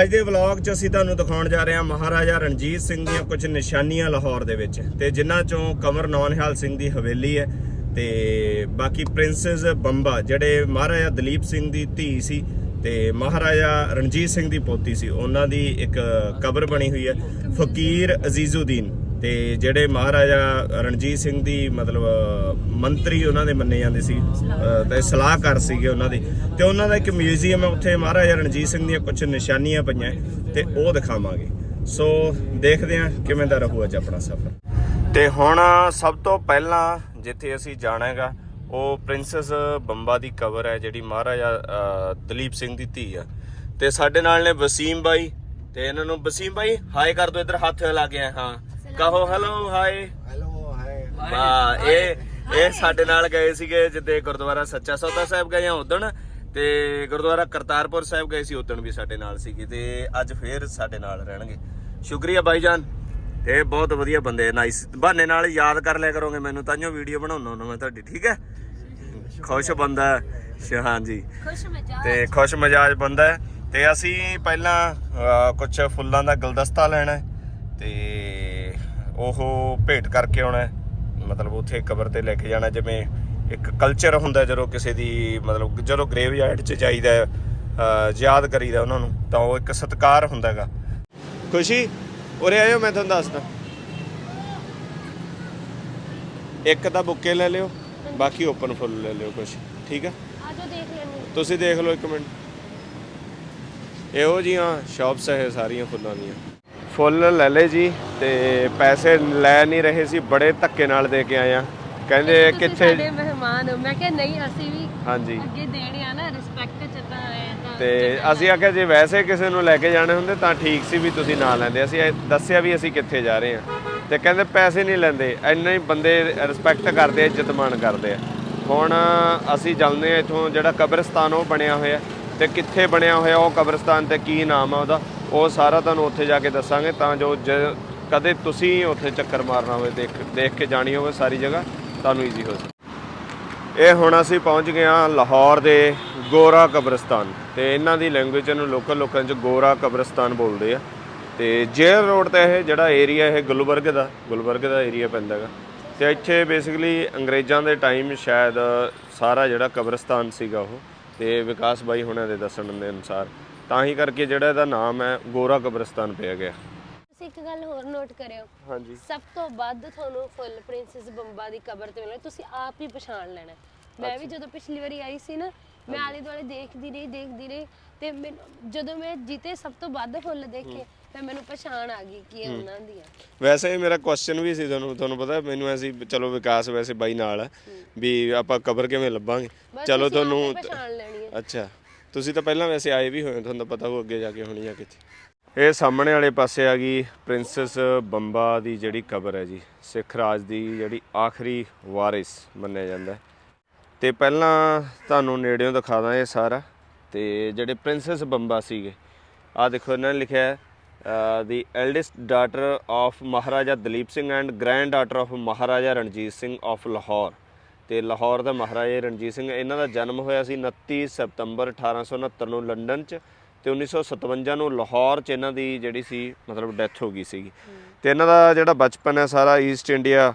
ਅੱਜ ਦੇ ਵਲੌਗ 'ਚ ਅਸੀਂ ਤੁਹਾਨੂੰ ਦਿਖਾਉਣ ਜਾ ਰਹੇ ਹਾਂ ਮਹਾਰਾਜਾ ਰਣਜੀਤ ਸਿੰਘ ਦੀਆਂ ਕੁਝ ਨਿਸ਼ਾਨੀਆਂ ਲਾਹੌਰ ਦੇ ਵਿੱਚ ਤੇ ਜਿਨ੍ਹਾਂ ਚੋਂ ਕਮਰ ਨੌਨਹਾਲ ਸਿੰਘ ਦੀ ਹਵੇਲੀ ਹੈ ਤੇ ਬਾਕੀ ਪ੍ਰਿੰਸੈਸ ਬੰਬਾ ਜਿਹੜੇ ਮਹਾਰਾਜਾ ਦਲੀਪ ਸਿੰਘ ਦੀ ਧੀ ਸੀ ਤੇ ਮਹਾਰਾਜਾ ਰਣਜੀਤ ਸਿੰਘ ਦੀ ਪੋਤੀ ਸੀ, ਉਹਨਾਂ ਦੀ ਇੱਕ ਕਬਰ ਬਣੀ ਹੋਈ ਹੈ, ਫਕੀਰ ਅਜ਼ੀਜ਼ੁਦੀਨ। ਤੇ ਜਿਹੜੇ ਮਹਾਰਾਜਾ ਰਣਜੀਤ ਸਿੰਘ ਦੀ ਮਤਲਬ, ਮੰਤਰੀ ਉਹਨਾਂ ਦੇ ਮੰਨੇ ਜਾਂਦੇ ਸੀ, ਅਹ, ਤੇ ਸਲਾਹਕਾਰ ਸੀਗੇ ਉਹਨਾਂ ਦੇ। ਤੇ ਉਹਨਾਂ ਦਾ ਇੱਕ ਮਿਊਜ਼ੀਅਮ ਹੈ ਉੱਥੇ, ਮਹਾਰਾਜਾ ਰਣਜੀਤ ਸਿੰਘ ਦੀਆਂ ਕੁਝ ਨਿਸ਼ਾਨੀਆਂ ਪਈਆਂ ਹੈ ਤੇ ਉਹ ਦਿਖਾਵਾਂਗੇ। ਸੋ, ਦੇਖਦੇ ਹਾਂ ਕਿਵੇਂ ਦਾ ਰਹੂ ਅੱਜ ਆਪਣਾ ਸਫ਼ਰ। ਤੇ ਹੁਣ ਸਭ ਤੋਂ ਪਹਿਲਾਂ ਜਿੱਥੇ ਅਸੀਂ ਜਾਣਾ ਹੈਗਾ ਉਹ ਪ੍ਰਿੰਸੈਸ ਬੰਬਾ ਦੀ ਕਵਰ ਹੈ, ਜਿਹੜੀ ਮਹਾਰਾਜਾ ਦਲੀਪ ਸਿੰਘ ਦੀ ਧੀ ਆ। ਤੇ ਸਾਡੇ ਨਾਲ ਨੇ ਵਸੀਮ ਬਾਈ, ਤੇ ਇਹਨਾਂ ਨੂੰ ਵਸੀਮ ਬਾਈ ਹਾਈ ਕਰ ਦੋ, ਇੱਧਰ ਹੱਥ ਲਾ ਕੇ ਹਾਂ। ਕਹੋ ਹੈਲੋ ਹਾਈ ਹੈਲੋ ਹਾਏ ਵਾਹ ਇਹ ਇਹ ਸਾਡੇ ਨਾਲ ਗਏ ਸੀਗੇ ਜਿੱਦੇ ਗੁਰਦੁਆਰਾ ਸੱਚਾ ਸੌਦਾ ਸਾਹਿਬ ਗਏ ਆ ਉਦਣ ਤੇ ਗੁਰਦੁਆਰਾ ਕਰਤਾਰਪੁਰ ਸਾਹਿਬ ਗਏ ਸੀ ਉਦਣ ਵੀ ਸਾਡੇ ਨਾਲ ਸੀਗੇ ਤੇ ਅੱਜ ਫੇਰ ਸਾਡੇ ਨਾਲ ਰਹਿਣਗੇ। ਸ਼ੁਕਰੀਆ ਬਾਈਜਾਨ। ਤੇ ਬਹੁਤ ਵਧੀਆ ਬੰਦੇ ਨਾਈਸ ਬਹਾਨੇ ਨਾਲ ਯਾਦ ਕਰ ਲਿਆ ਕਰੋਗੇ ਮੈਨੂੰ ਤਾਂਿਓ ਵੀਡੀਓ ਬਣਾਉਣਾ ਹੁੰਦਾ ਮੈਂ ਤੁਹਾਡੀ ਠੀਕ ਹੈ? ਖੁਸ਼ ਬੰਦਾ ਹੈ। ਸ਼- ਹਾਂਜੀ। ਖੁਸ਼ ਮਜਾ ਤੇ ਖੁਸ਼ ਮਜਾਜ ਬੰਦਾ ਹੈ। ਤੇ ਅਸੀਂ ਪਹਿਲਾਂ ਕੁਝ ਫੁੱਲਾਂ ਦਾ ਗੁਲਦਸਤਾ ਲੈਣਾ ਤੇ ਉਹ ਭੇਟ ਕਰਕੇ ਆਉਣਾ ਹੈ। ਮਤਲਬ ਉੱਥੇ ਕਬਰ ਤੇ ਲੈ ਕੇ ਜਾਣਾ ਜਿਵੇਂ ਇੱਕ ਕਲਚਰ ਹੁੰਦਾ ਜਦੋਂ ਕਿਸੇ ਦੀ ਮਤਲਬ ਜਦੋਂ ਗ੍ਰੇਵ ਯਾਰਡ 'ਚ ਜਾਈਦਾ ਯਾਦ ਕਰੀਦਾ ਉਹਨਾਂ ਨੂੰ ਤਾਂ ਉਹ ਇੱਕ ਸਤਿਕਾਰ ਹੁੰਦਾ ਹੈਗਾ। ਖੁਸ਼ੀ ਉਰੇ ਆਇਓ ਮੈਂ ਤੁਹਾਨੂੰ ਦੱਸਦਾ। ਇੱਕ ਤਾਂ ਬੁੱਕੇ ਲੈ ਲਿਓ ਬਾਕੀ ਓਪਨ ਫੁੱਲ ਲੈ ਲਿਓ ਕੁਝ ਠੀਕ ਹੈ? ਆਜੋ ਦੇਖ ਲੈਣੇ ਤੁਸੀਂ ਦੇਖ ਲਓ ਇੱਕ ਮਿੰਟ। ਇਹੋ ਜੀਆਂ ਸ਼ਾਪਸ ਹੈ ਸਾਰੀਆਂ ਫੁੱਲਾਂ ਦੀਆਂ। ਫੁੱਲ ਲੈ ਲੈ ਜੀ ਤੇ ਪੈਸੇ ਲੈ ਨਹੀਂ ਰਹੇ ਸੀ ਬੜੇ ਧੱਕੇ ਨਾਲ ਦੇ ਕੇ ਆਏ ਆ। ਕਹਿੰਦੇ ਤੁਸੀਂ ਕਿੱਥੇ ਸਾਡੇ ਮਹਿਮਾਨ ਹੋ। ਮੈਂ ਕਿਹਾ ਨਹੀਂ ਅਸੀਂ ਵੀ ਹਾਂਜੀ। ਅੱਗੇ ਦੇਣੇ ਆ ਨਾ ਰਿਸਪੈਕਟ ਚ ਤਾਂ ਆਏ ਤਾਂ ਤੇ ਅਸੀਂ ਆਖਿਆ ਜੇ ਵੈਸੇ ਕਿਸੇ ਨੂੰ ਲੈ ਕੇ ਜਾਣੇ ਹੁੰਦੇ ਤਾਂ ਠੀਕ ਸੀ ਵੀ ਤੁਸੀਂ ਨਾ ਲੈਂਦੇ। ਅਸੀਂ ਇਹ ਦੱਸਿਆ ਵੀ ਅਸੀਂ ਕਿੱਥੇ ਜਾ ਰਹੇ ਹਾਂ ਤੇ ਕਹਿੰਦੇ ਪੈਸੇ ਨਹੀਂ ਲੈਂਦੇ। ਇੰਨੇ ਹੀ ਬੰਦੇ ਰਿਸਪੈਕਟ ਕਰਦੇ ਆ, ਇੱਜ਼ਤ ਮਾਣ ਕਰਦੇ ਆ। ਹੁਣ ਅਸੀਂ ਜਾਂਦੇ ਆ ਇਥੋਂ ਜਿਹੜਾ ਕਬਰਸਤਾਨ ਉਹ ਬਣਿਆ ਹੋਇਆ ਤੇ ਕਿੱਥੇ ਬਣਿਆ ਹੋਇਆ ਉਹ ਕਬਰਸਤਾਨ ਤੇ ਕੀ ਨਾਮ ਆ ਉਹਦਾ? ਉਹ ਸਾਰਾ ਤੁਹਾਨੂੰ ਉੱਥੇ ਜਾ ਕੇ ਦੱਸਾਂਗੇ ਤਾਂ ਜੋ ਜੇ ਕਦੇ ਤੁਸੀਂ ਉੱਥੇ ਚੱਕਰ ਮਾਰਨਾ ਹੋਵੇ, ਦੇਖ ਦੇਖ ਕੇ ਜਾਣੀ ਹੋਵੇ ਸਾਰੀ ਜਗ੍ਹਾ, ਤੁਹਾਨੂੰ ਈਜ਼ੀ ਹੋ ਸਕੇ ਇਹ ਹੁਣ ਅਸੀਂ ਪਹੁੰਚ ਗਏ ਹਾਂ ਲਾਹੌਰ ਦੇ ਗੋਰਾ ਕਬਰਸਤਾਨ ਤੇ ਇਹਨਾਂ ਦੀ ਲੈਂਗੁਏਜ ਨੂੰ ਲੋਕਲ ਲੋਕਾਂ 'ਚ ਗੋਰਾ ਕਬਰਸਤਾਨ ਬੋਲਦੇ ਆ। ਤੇ ਜੇਲ ਰੋਡ ਤੇ ਇਹ ਜਿਹੜਾ ਏਰੀਆ ਇਹ ਗੁਲਬਰਗ ਦਾ ਗੁਲਬਰਗ ਦਾ ਏਰੀਆ ਪੈਂਦਾ ਹੈਗਾ ਤੇ ਇੱਥੇ ਬੇਸਿਕਲੀ ਅੰਗਰੇਜ਼ਾਂ ਦੇ ਟਾਈਮ ਸ਼ਾਇਦ ਸਾਰਾ ਜਿਹੜਾ ਕਬਰਸਤਾਨ ਸੀਗਾ ਉਹ, ਤੇ ਵਿਕਾਸ ਬਾਈ ਹੁਣਾਂ ਦੇ ਦੱਸਣ ਦੇ ਅਨੁਸਾਰ ਤਾਂ ਹੀ ਕਰਕੇ ਜਿਹੜਾ ਇਹਦਾ ਨਾਮ ਹੈ ਗੋਰਾ ਕਬਰਸਤਾਨ ਪਿਆ ਗਿਆ। ਤੁਸੀਂ ਇੱਕ ਗੱਲ ਹੋਰ ਨੋਟ ਕਰਿਓ। ਹਾਂਜੀ। ਸਭ ਤੋਂ ਵੱਧ ਤੁਹਾਨੂੰ ਫੁੱਲ ਪ੍ਰਿੰਸੈਸ ਬੰਬਾ ਦੀ ਕਬਰ ਤੇ ਮਿਲਣਾ ਤੁਸੀਂ ਆਪ ਹੀ ਪਛਾਣ ਲੈਣਾ। ਮੈਂ ਵੀ ਜਦੋਂ ਪਿਛਲੀ ਵਾਰੀ ਆਈ ਸੀ ਨਾ ਮੈਂ ਆਲੇ ਦੁਆਲੇ ਦੇਖਦੀ ਰਹੀ ਦੇਖਦੀ ਰਹੀ ਤੇ ਮੈਨੂੰ- ਜਦੋਂ ਮੈਂ ਜਿੱਤੇ ਸਭ ਤੋਂ ਵੱਧ ਫੁੱਲ ਦੇਖੇ ਤਾਂ ਮੈਨੂੰ ਪਛਾਣ ਆ ਗਈ ਕਿ ਇਹ ਉਹਨਾਂ ਦੀ ਆ। ਵੈਸੇ ਹੀ ਮੇਰਾ ਕੁਐਸਚਨ ਵੀ ਸੀ ਤੁਹਾਨੂੰ ਤੁਹਾਨੂੰ ਪਤਾ ਮੈਨੂੰ ਐਸੀ ਚਲੋ ਵਿਕਾਸ ਵੈਸੇ ਬਾਈ ਨਾਲ ਹੈ। ਵੀ ਆਪਾਂ ਕਬਰ ਕਿਵੇਂ ਲੱਭਾਂਗੇ? ਬਸ ਚਲੋ ਤੁਸੀਂ ਆਪ ਹੀ ਤੁਹਾਨੂੰ ਪਛਾਣ ਲੈਣੀ ਹੈ। ਅੱਛਾ। ਤੁਸੀਂ ਤਾਂ ਪਹਿਲਾਂ ਵੈਸੇ ਆਏ ਵੀ ਹੋਏ ਹੋ, ਤੁਹਾਨੂੰ ਤਾਂ ਪਤਾ ਹੋ ਅੱਗੇ ਜਾ ਕੇ ਹੋਣੀ ਆ ਕਿੱਥੇ ਇਹ ਸਾਹਮਣੇ ਵਾਲੇ ਪਾਸੇ ਆ ਗਈ ਪ੍ਰਿੰਸੈਸ ਬੰਬਾ ਦੀ ਜਿਹੜੀ ਕਬਰ ਹੈ ਜੀ ਸਿੱਖ ਰਾਜ ਦੀ ਜਿਹੜੀ ਆਖਰੀ ਵਾਰਿਸ ਮੰਨਿਆ ਜਾਂਦਾ ਹੈ। ਤੇ ਪਹਿਲਾਂ ਤੁਹਾਨੂੰ ਨੇੜਿਓਂ ਦਿਖਾ ਦਾਂ ਇਹ ਸਾਰਾ ਤੇ ਜਿਹੜੇ ਪ੍ਰਿੰਸੈਸ ਬੰਬਾ ਸੀਗੇ ਆ ਦੇਖੋ ਇਹਨਾਂ ਨੇ ਲਿਖਿਆ ਹੈ the eldest daughter of Maharaja Duleep Singh and granddaughter of Maharaja Ranjit Singh of Lahore ਤੇ ਲਾਹੌਰ ਦਾ ਮਹਾਰਾਜਾ ਰਣਜੀਤ ਸਿੰਘ, ਇਹਨਾਂ ਦਾ ਜਨਮ ਹੋਇਆ ਸੀ 29 ਸਤੰਬਰ 1869 ਨੂੰ ਲੰਡਨ 'ਚ ਤੇ 1957 ਨੂੰ ਲਾਹੌਰ 'ਚ ਇਹਨਾਂ ਦੀ ਜਿਹੜੀ ਸੀ, ਮਤਲਬ ਡੈਥ ਹੋ ਗਈ ਸੀਗੀ। ਤੇ ਇਹਨਾਂ ਦਾ ਜਿਹੜਾ ਬਚਪਨ ਹੈ ਸਾਰਾ ਈਸਟ ਇੰਡੀਆ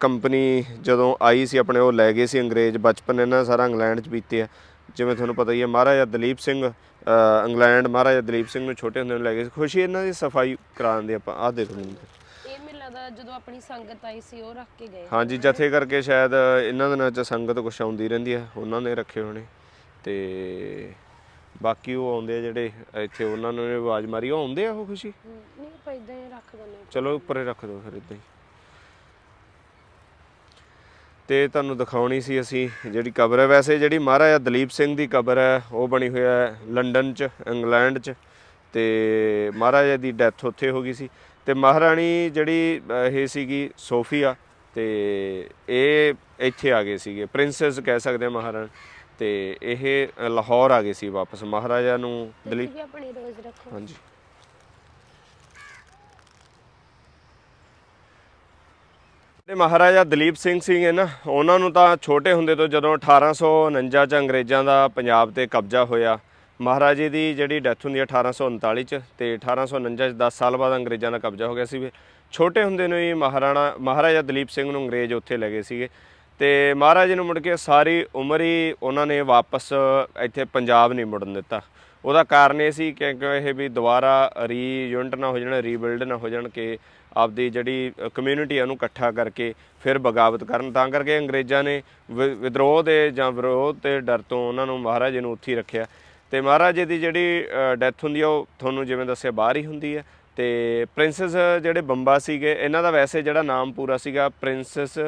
ਕੰਪਨੀ ਜਦੋਂ ਆਈ ਸੀ ਆਪਣੇ, ਉਹ ਲੈ ਗਏ ਸੀ ਅੰਗਰੇਜ਼। ਬਚਪਨ ਇਹਨਾਂ ਸਾਰਾ ਇੰਗਲੈਂਡ 'ਚ ਬੀਤਿਆ ਜਿਵੇਂ ਤੁਹਾਨੂੰ ਪਤਾ ਹੀ ਹੈ, ਮਹਾਰਾਜਾ ਦਲੀਪ ਸਿੰਘ ਇੰਗਲੈਂਡ ਮਹਾਰਾਜਾ ਦਲੀਪ ਸਿੰਘ ਨੂੰ ਛੋਟੇ ਹੁੰਦੇ ਨੂੰ ਲੈ ਗਏ ਸੀ। ਖੁਸ਼ੀ ਇਹਨਾਂ ਦੀ ਸਫ਼ਾਈ ਕਰਾਉਣ ਦੀ ਆਪਾਂ ਆਹ ਦੇਖੋ ਮੈਨੂੰ ਲੱਗਦਾ ਜਦੋਂ ਆਪਣੀ ਸੰਗਤ ਆਈ ਸੀ ਉਹ ਰੱਖ ਕੇ ਗਏ। ਹਾਂਜੀ ਜਥੇ ਕਰਕੇ ਸ਼ਾਇਦ ਇਹਨਾਂ ਦਿਨਾਂ ਚ ਸੰਗਤ ਕੁਛ ਆਉਂਦੀ ਰਹਿੰਦੀ ਹੈ ਉਹਨਾਂ ਨੇ ਰੱਖੇ ਹੋਣੇ। ਤੇ ਬਾਕੀ ਉਹ ਆਉਂਦੇ ਆ ਜਿਹੜੇ ਇੱਥੇ ਉਹਨਾਂ ਨੂੰ ਆਵਾਜ਼ ਮਾਰੀ ਉਹ ਆਉਂਦੇ ਆ ਉਹ ਖੁਸ਼ੀ? ਹਮ, ਨਹੀਂ ਆਪਾਂ ਇਦਾਂ ਹੀ ਰੱਖ ਦਿੰਦੇ ਚਲੋ ਉੱਪਰ ਹੀ ਰੱਖ ਦਿਓ ਫਿਰ ਇਦਾਂ ਹੀ। ਤੇ ਤੁਹਾਨੂੰ ਦਿਖਾਉਣੀ ਸੀ ਅਸੀਂ ਜਿਹੜੀ ਕਬਰ ਹੈ। ਵੈਸੇ ਜਿਹੜੀ ਮਹਾਰਾਜਾ ਦਲੀਪ ਸਿੰਘ ਦੀ ਕਬਰ ਹੈ ਉਹ ਬਣੀ ਹੋਈ ਹੈ ਲੰਡਨ 'ਚ ਇੰਗਲੈਂਡ 'ਚ। ਤੇ ਮਹਾਰਾਜਾ ਦੀ ਡੈਥ ਉੱਥੇ ਹੋ ਗਈ ਸੀ। ਤੇ ਮਹਾਰਾਣੀ ਜਿਹੜੀ ਇਹ ਸੀਗੀ ਸੋਫੀਆ ਤੇ ਇਹ ਇੱਥੇ ਆ ਗਏ ਸੀਗੇ ਪ੍ਰਿੰਸੈਸ ਕਹਿ ਸਕਦੇ ਆ ਮਹਾਰਾਣੀ। ਤੇ ਇਹ ਲਾਹੌਰ ਆ ਗਏ ਸੀ ਵਾਪਸ ਮਹਾਰਾਜਾ ਨੂੰ ਆਪਣੀ ਰੋਜ਼ ਰੱਖੋ। ਹਾਂਜੀ। ਤੇ ਮਹਾਰਾਜਾ ਦਲੀਪ ਸਿੰਘ ਸੀਗੇ ਨਾ ਉਹਨਾਂ ਨੂੰ ਤਾਂ ਛੋਟੇ ਹੁੰਦੇ ਤੋਂ ਜਦੋਂ 1849 ਚ ਅੰਗਰੇਜ਼ਾਂ ਦਾ ਪੰਜਾਬ ਤੇ ਕਬਜ਼ਾ ਹੋਇਆ ਮਹਾਰਾਜੇ ਦੀ ਜਿਹੜੀ ਡੈਥ ਹੁੰਦੀ ਹੈ 1839 ਚ ਤੇ 1849 ਚ 10 ਸਾਲ ਬਾਅਦ ਅੰਗਰੇਜ਼ਾਂ ਦਾ ਕਬਜ਼ਾ ਹੋ ਗਿਆ ਸੀ। ਛੋਟੇ ਹੁੰਦੇ ਨੂੰ ਹੀ ਮਹਾਰਾਣਾ, ਮਹਾਰਾਜਾ ਦਲੀਪ ਸਿੰਘ ਨੂੰ ਅੰਗਰੇਜ਼ ਉੱਥੇ ਲੈ ਗਏ ਸੀਗੇ। ਤੇ ਮਹਾਰਾਜੇ ਨੂੰ ਮੁੜ ਕੇ ਸਾਰੀ ਉਮਰ ਹੀ ਉਹਨਾਂ ਨੇ ਵਾਪਸ ਇੱਥੇ ਪੰਜਾਬ ਨਹੀਂ ਮੁੜਨ ਦਿੱਤਾ। ਉਹਦਾ ਕਾਰਨ ਇਹ ਸੀ ਕਿ ਇਹ ਵੀ ਦੁਬਾਰਾ ਰੀਯੂਨਿਟ ਨਾ ਹੋ ਜਾਣ ਰੀਬਿਲਡ ਨਾ ਹੋ ਜਾਣ ਕਿ ਆਪਦੀ ਜਿਹੜੀ ਕਮਿਊਨਿਟੀ ਆ ਉਹਨੂੰ ਇਕੱਠਾ ਕਰਕੇ ਫਿਰ ਬਗਾਵਤ ਕਰਨ। ਤਾਂ ਕਰਕੇ ਅੰਗਰੇਜ਼ਾਂ ਨੇ ਵਿ- ਵਿਦਰੋਹ ਦੇ ਜਾਂ ਵਿਰੋਧ ਤੇ ਡਰ ਤੋਂ ਉਹਨਾਂ ਨੂੰ ਮਹਾਰਾਜੇ ਨੂੰ ਉੱਥੇ ਹੀ ਰੱਖਿਆ। ਤੇ ਮਹਾਰਾਜੇ ਦੀ ਜਿਹੜੀ ਡੈਥ ਹੁੰਦੀ ਆ ਉਹ ਤੁਹਾਨੂੰ ਜਿਵੇਂ ਦੱਸਿਆ ਬਾਹਰ ਹੀ ਹੁੰਦੀ ਹੈ ਤੇ ਪ੍ਰਿੰਸੈਸ ਜਿਹੜੇ ਬੰਬਾ ਸੀਗੇ ਇਹਨਾਂ ਦਾ ਵੈਸੇ ਜਿਹੜਾ ਨਾਮ ਪੂਰਾ ਸੀਗਾ ਪ੍ਰਿੰਸੈਸ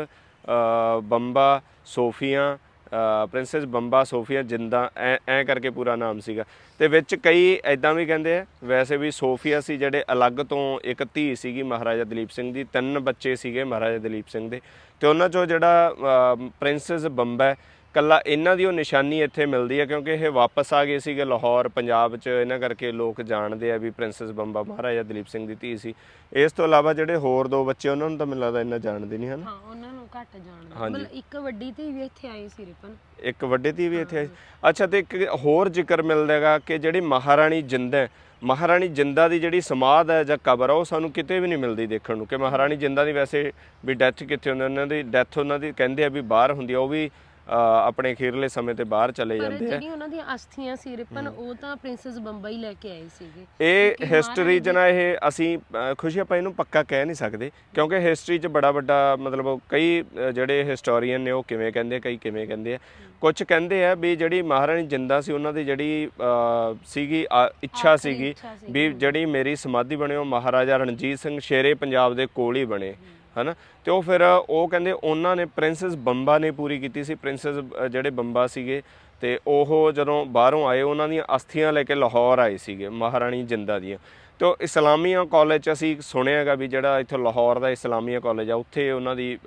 ਬੰਬਾ ਸੋਫੀਆ ਅ, ਪ੍ਰਿੰਸੈਸ ਬੰਬਾ ਸੋਫੀਆ ਜਿੰਦਾ ਐ ਐ ਕਰਕੇ ਪੂਰਾ ਨਾਮ ਸੀਗਾ। ਤੇ ਵਿੱਚ ਕਈ ਐਦਾਂ ਵੀ ਕਹਿੰਦੇ ਆ ਵੈਸੇ ਵੀ ਸੋਫੀਆ ਸੀ ਜਿਹੜੇ ਅਲੱਗ ਤੋਂ ਇੱਕ ਧੀ ਸੀਗੀ ਮਹਾਰਾਜਾ ਦਲੀਪ ਸਿੰਘ ਦੀ ਤਿੰਨ ਬੱਚੇ ਸੀਗੇ ਮਹਾਰਾਜਾ ਦਲੀਪ ਸਿੰਘ ਦੇ। ਤੇ ਉਹਨਾਂ ਚੋਂ ਜਿਹੜਾ ਅ, ਪ੍ਰਿੰਸੈਸ ਬੰਬਾ ਕੱਲਾ ਇਹਨਾਂ ਦੀ ਉਹ ਨਿਸ਼ਾਨੀ ਇੱਥੇ ਮਿਲਦੀ ਹੈ ਕਿਉਂਕਿ ਇਹ ਵਾਪਸ ਆ ਗਏ ਸੀਗੇ ਲਾਹੌਰ ਪੰਜਾਬ 'ਚ ਇਹਨਾਂ ਕਰਕੇ ਲੋਕ ਜਾਣਦੇ ਆ ਵੀ ਪ੍ਰਿੰਸੈਸ ਬੰਬਾ ਮਹਾਰਾਜਾ ਦਲੀਪ ਸਿੰਘ ਦੀ ਧੀ ਸੀ। ਇਸ ਤੋਂ ਇਲਾਵਾ ਜਿਹੜੇ ਹੋਰ ਦੋ ਬੱਚੇ ਉਹਨਾਂ ਨੂੰ ਤਾਂ ਮੈਨੂੰ ਲੱਗਦਾ ਇੰਨਾ ਜਾਣਦੇ ਨਹੀਂ ਹਨ? ਹਾਂ ਉਹਨਾਂ ਨੂੰ ਘੱਟ ਜਾਣਦੇ। ਮਤਲਬ ਇੱਕ ਵੱਡੀ ਧੀ ਵੀ ਇੱਥੇ ਆਈ ਸੀ ਰਿਪਨ। ਇੱਕ ਵੱਡੇ ਦੀ ਵੀ ਇੱਥੇ ਆਈ। ਅੱਛਾ ਤੇ ਇੱਕ ਹੋਰ ਜ਼ਿਕਰ ਮਿਲਦਾ ਹੈਗਾ ਕਿ ਜਿਹੜੀ ਮਹਾਰਾਣੀ ਜਿੰਦਾ ਹੈ, ਮਹਾਰਾਣੀ ਜਿੰਦਾ ਦੀ ਜਿਹੜੀ ਸਮਾਧ ਹੈ ਜਾਂ ਕਬਰ ਆ ਉਹ ਸਾਨੂੰ ਕਿਤੇ ਵੀ ਨਹੀਂ ਮਿਲਦੀ ਦੇਖਣ ਨੂੰ ਕਿ ਮਹਾਰਾਣੀ ਜਿੰਦਾ ਦੀ ਵੈਸੇ ਵੀ ਡੈਥ ਕਿੱਥੇ ਹੁੰਦੀ ਉਹਨਾਂ ਦੀ ਡੈਥ ਉਹਨਾਂ ਦੀ ਕਹਿੰਦੇ ਆ ਵੀ ਬਾਹਰ ਹੁੰਦੀ ਆ ਉਹ ਵੀ ਆਪਣੇ ਅਖੀਰਲੇ ਸਮੇਂ ਤੇ ਬਾਹਰ ਚਲੇ ਜਾਂਦੇ ਆ। ਜਿਹੜੀ ਉਹਨਾਂ ਦੀਆਂ ਅਸਥੀਆਂ ਸੀ ਰਿਪਨ ਉਹ ਤਾਂ ਪ੍ਰਿੰਸੈਸ ਬੰਬਈ ਲੈ ਕੇ ਆਏ ਸੀਗੇ। ਇਹ ਹਿਸਟਰੀ 'ਚ ਨਾ ਇਹ ਅਸੀਂ ਖੁਸ਼ੀ ਆਪਾਂ ਇਹਨੂੰ ਪੱਕਾ ਕਹਿ ਨਹੀਂ ਸਕਦੇ ਕਿਉਂਕਿ ਹਿਸਟਰੀ 'ਚ ਬੜਾ ਵੱਡਾ ਮਤਲਬ ਕਈ ਜਿਹੜੇ ਹਿਸਟੋਰੀਅਨ ਨੇ ਉਹ ਕਿਵੇਂ ਕਹਿੰਦੇ ਕਈ ਕਿਵੇਂ ਕਹਿੰਦੇ ਆ। ਕੁਝ ਕਹਿੰਦੇ ਆ ਵੀ ਜਿਹੜੀ ਮਹਾਰਾਣੀ ਜਿੰਦਾ ਸੀ ਉਹਨਾਂ ਦੀ ਜਿਹੜੀ ਇੱਛਾ ਸੀਗੀ ਇੱਛਾ ਸੀਗੀ। ਵੀ ਜਿਹੜੀ ਮੇਰੀ ਸਮਾਧੀ ਬਣੇ ਉਹ ਮਹਾਰਾਜਾ ਰਣਜੀਤ ਸਿੰਘ ਸ਼ੇਰੇ ਪੰਜਾਬ ਦੇ ਕੋਲ ਹੀ ਬਣੇ। ਹਨਾ? ਤੇ ਉਹ ਫਿਰ ਉਹ ਕਹਿੰਦੇ ਉਹਨਾਂ ਨੇ ਪ੍ਰਿੰਸੈਸ ਬੰਬਾ ਨੇ ਪੂਰੀ ਕੀਤੀ ਸੀ। ਪ੍ਰਿੰਸੈਸ ਜਿਹੜੇ ਬੰਬਾ ਸੀਗੇ ਤੇ ਉਹ ਜਦੋਂ ਬਾਹਰੋਂ ਆਏ, ਉਹਨਾਂ ਦੀਆਂ ਅਸਥੀਆਂ ਲੈ ਕੇ ਲਾਹੌਰ ਆਏ ਸੀਗੇ, ਮਹਾਰਾਣੀ ਜਿੰਦਾ ਦੀਆਂ। ਤੇ ਉਹ ਇਸਲਾਮੀਆ ਕਾਲਜ 'ਚ ਅਸੀਂ ਸੁਣਿਆ ਹੈਗਾ ਵੀ ਜਿਹੜਾ ਇੱਥੇ ਲਾਹੌਰ ਦਾ ਇਸਲਾਮੀਆ ਕਾਲਜ ਆ, ਉੱਥੇ ਉਹਨਾਂ ਦੀ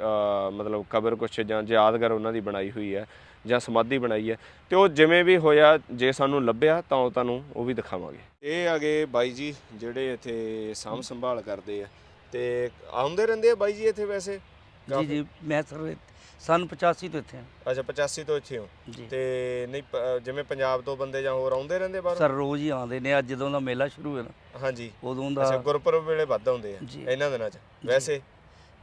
ਮਤਲਬ ਕਬਰ ਕੁਛ ਜਾਂ ਯਾਦਗਾਰ ਉਹਨਾਂ ਦੀ ਬਣਾਈ ਹੋਈ ਹੈ ਜਾਂ ਸਮਾਧੀ ਬਣਾਈ ਹੈ। ਤੇ ਉਹ ਜਿਵੇਂ ਵੀ ਹੋਇਆ, ਜੇ ਸਾਨੂੰ ਲੱਭਿਆ ਤਾਂ ਉਹ ਤੁਹਾਨੂੰ ਉਹ ਵੀ ਦਿਖਾਵਾਂਗੇ। ਇਹ ਆਗੇ ਬਾਈ ਜੀ, ਜਿਹੜੇ ਇੱਥੇ ਸਾਂਭ ਸੰਭਾਲ ਕਰਦੇ ਆ। ਤੇ ਆਉਂਦੇ ਰਹਿੰਦੇ ਆ ਬਾਈ ਜੀ ਇੱਥੇ ਵੈਸੇ? ਜੀ ਜੀ ਮੈਂ ਸਰ ਸਨ 85 ਤੋਂ ਇੱਥੇ ਹਾਂ ਅੱਛਾ 85 ਤੋਂ ਇੱਥੇ ਹੋ। ਜੀ। ਤੇ ਨਹੀਂ ਪ- ਜਿਵੇਂ ਪੰਜਾਬ ਤੋਂ ਬੰਦੇ ਜਾਂ ਹੋਰ ਆਉਂਦੇ ਰਹਿੰਦੇ ਬਾਹਰੋਂ? ਸਰ ਰੋਜ਼ ਹੀ ਆਉਂਦੇ ਨੇ। ਅੱਜ ਜਦੋਂ ਦਾ ਮੇਲਾ ਸ਼ੁਰੂ ਹੈ ਨਾ ਹਾਂਜੀ। ਉਦੋਂ ਅੱਛਾ ਦਾ ਗੁਰਪੁਰਬ ਵੇਲੇ ਵੱਧ ਆਉਂਦੇ ਆ ਜੀ। ਇਹਨਾਂ ਦਿਨਾਂ 'ਚ? ਵੈਸੇ?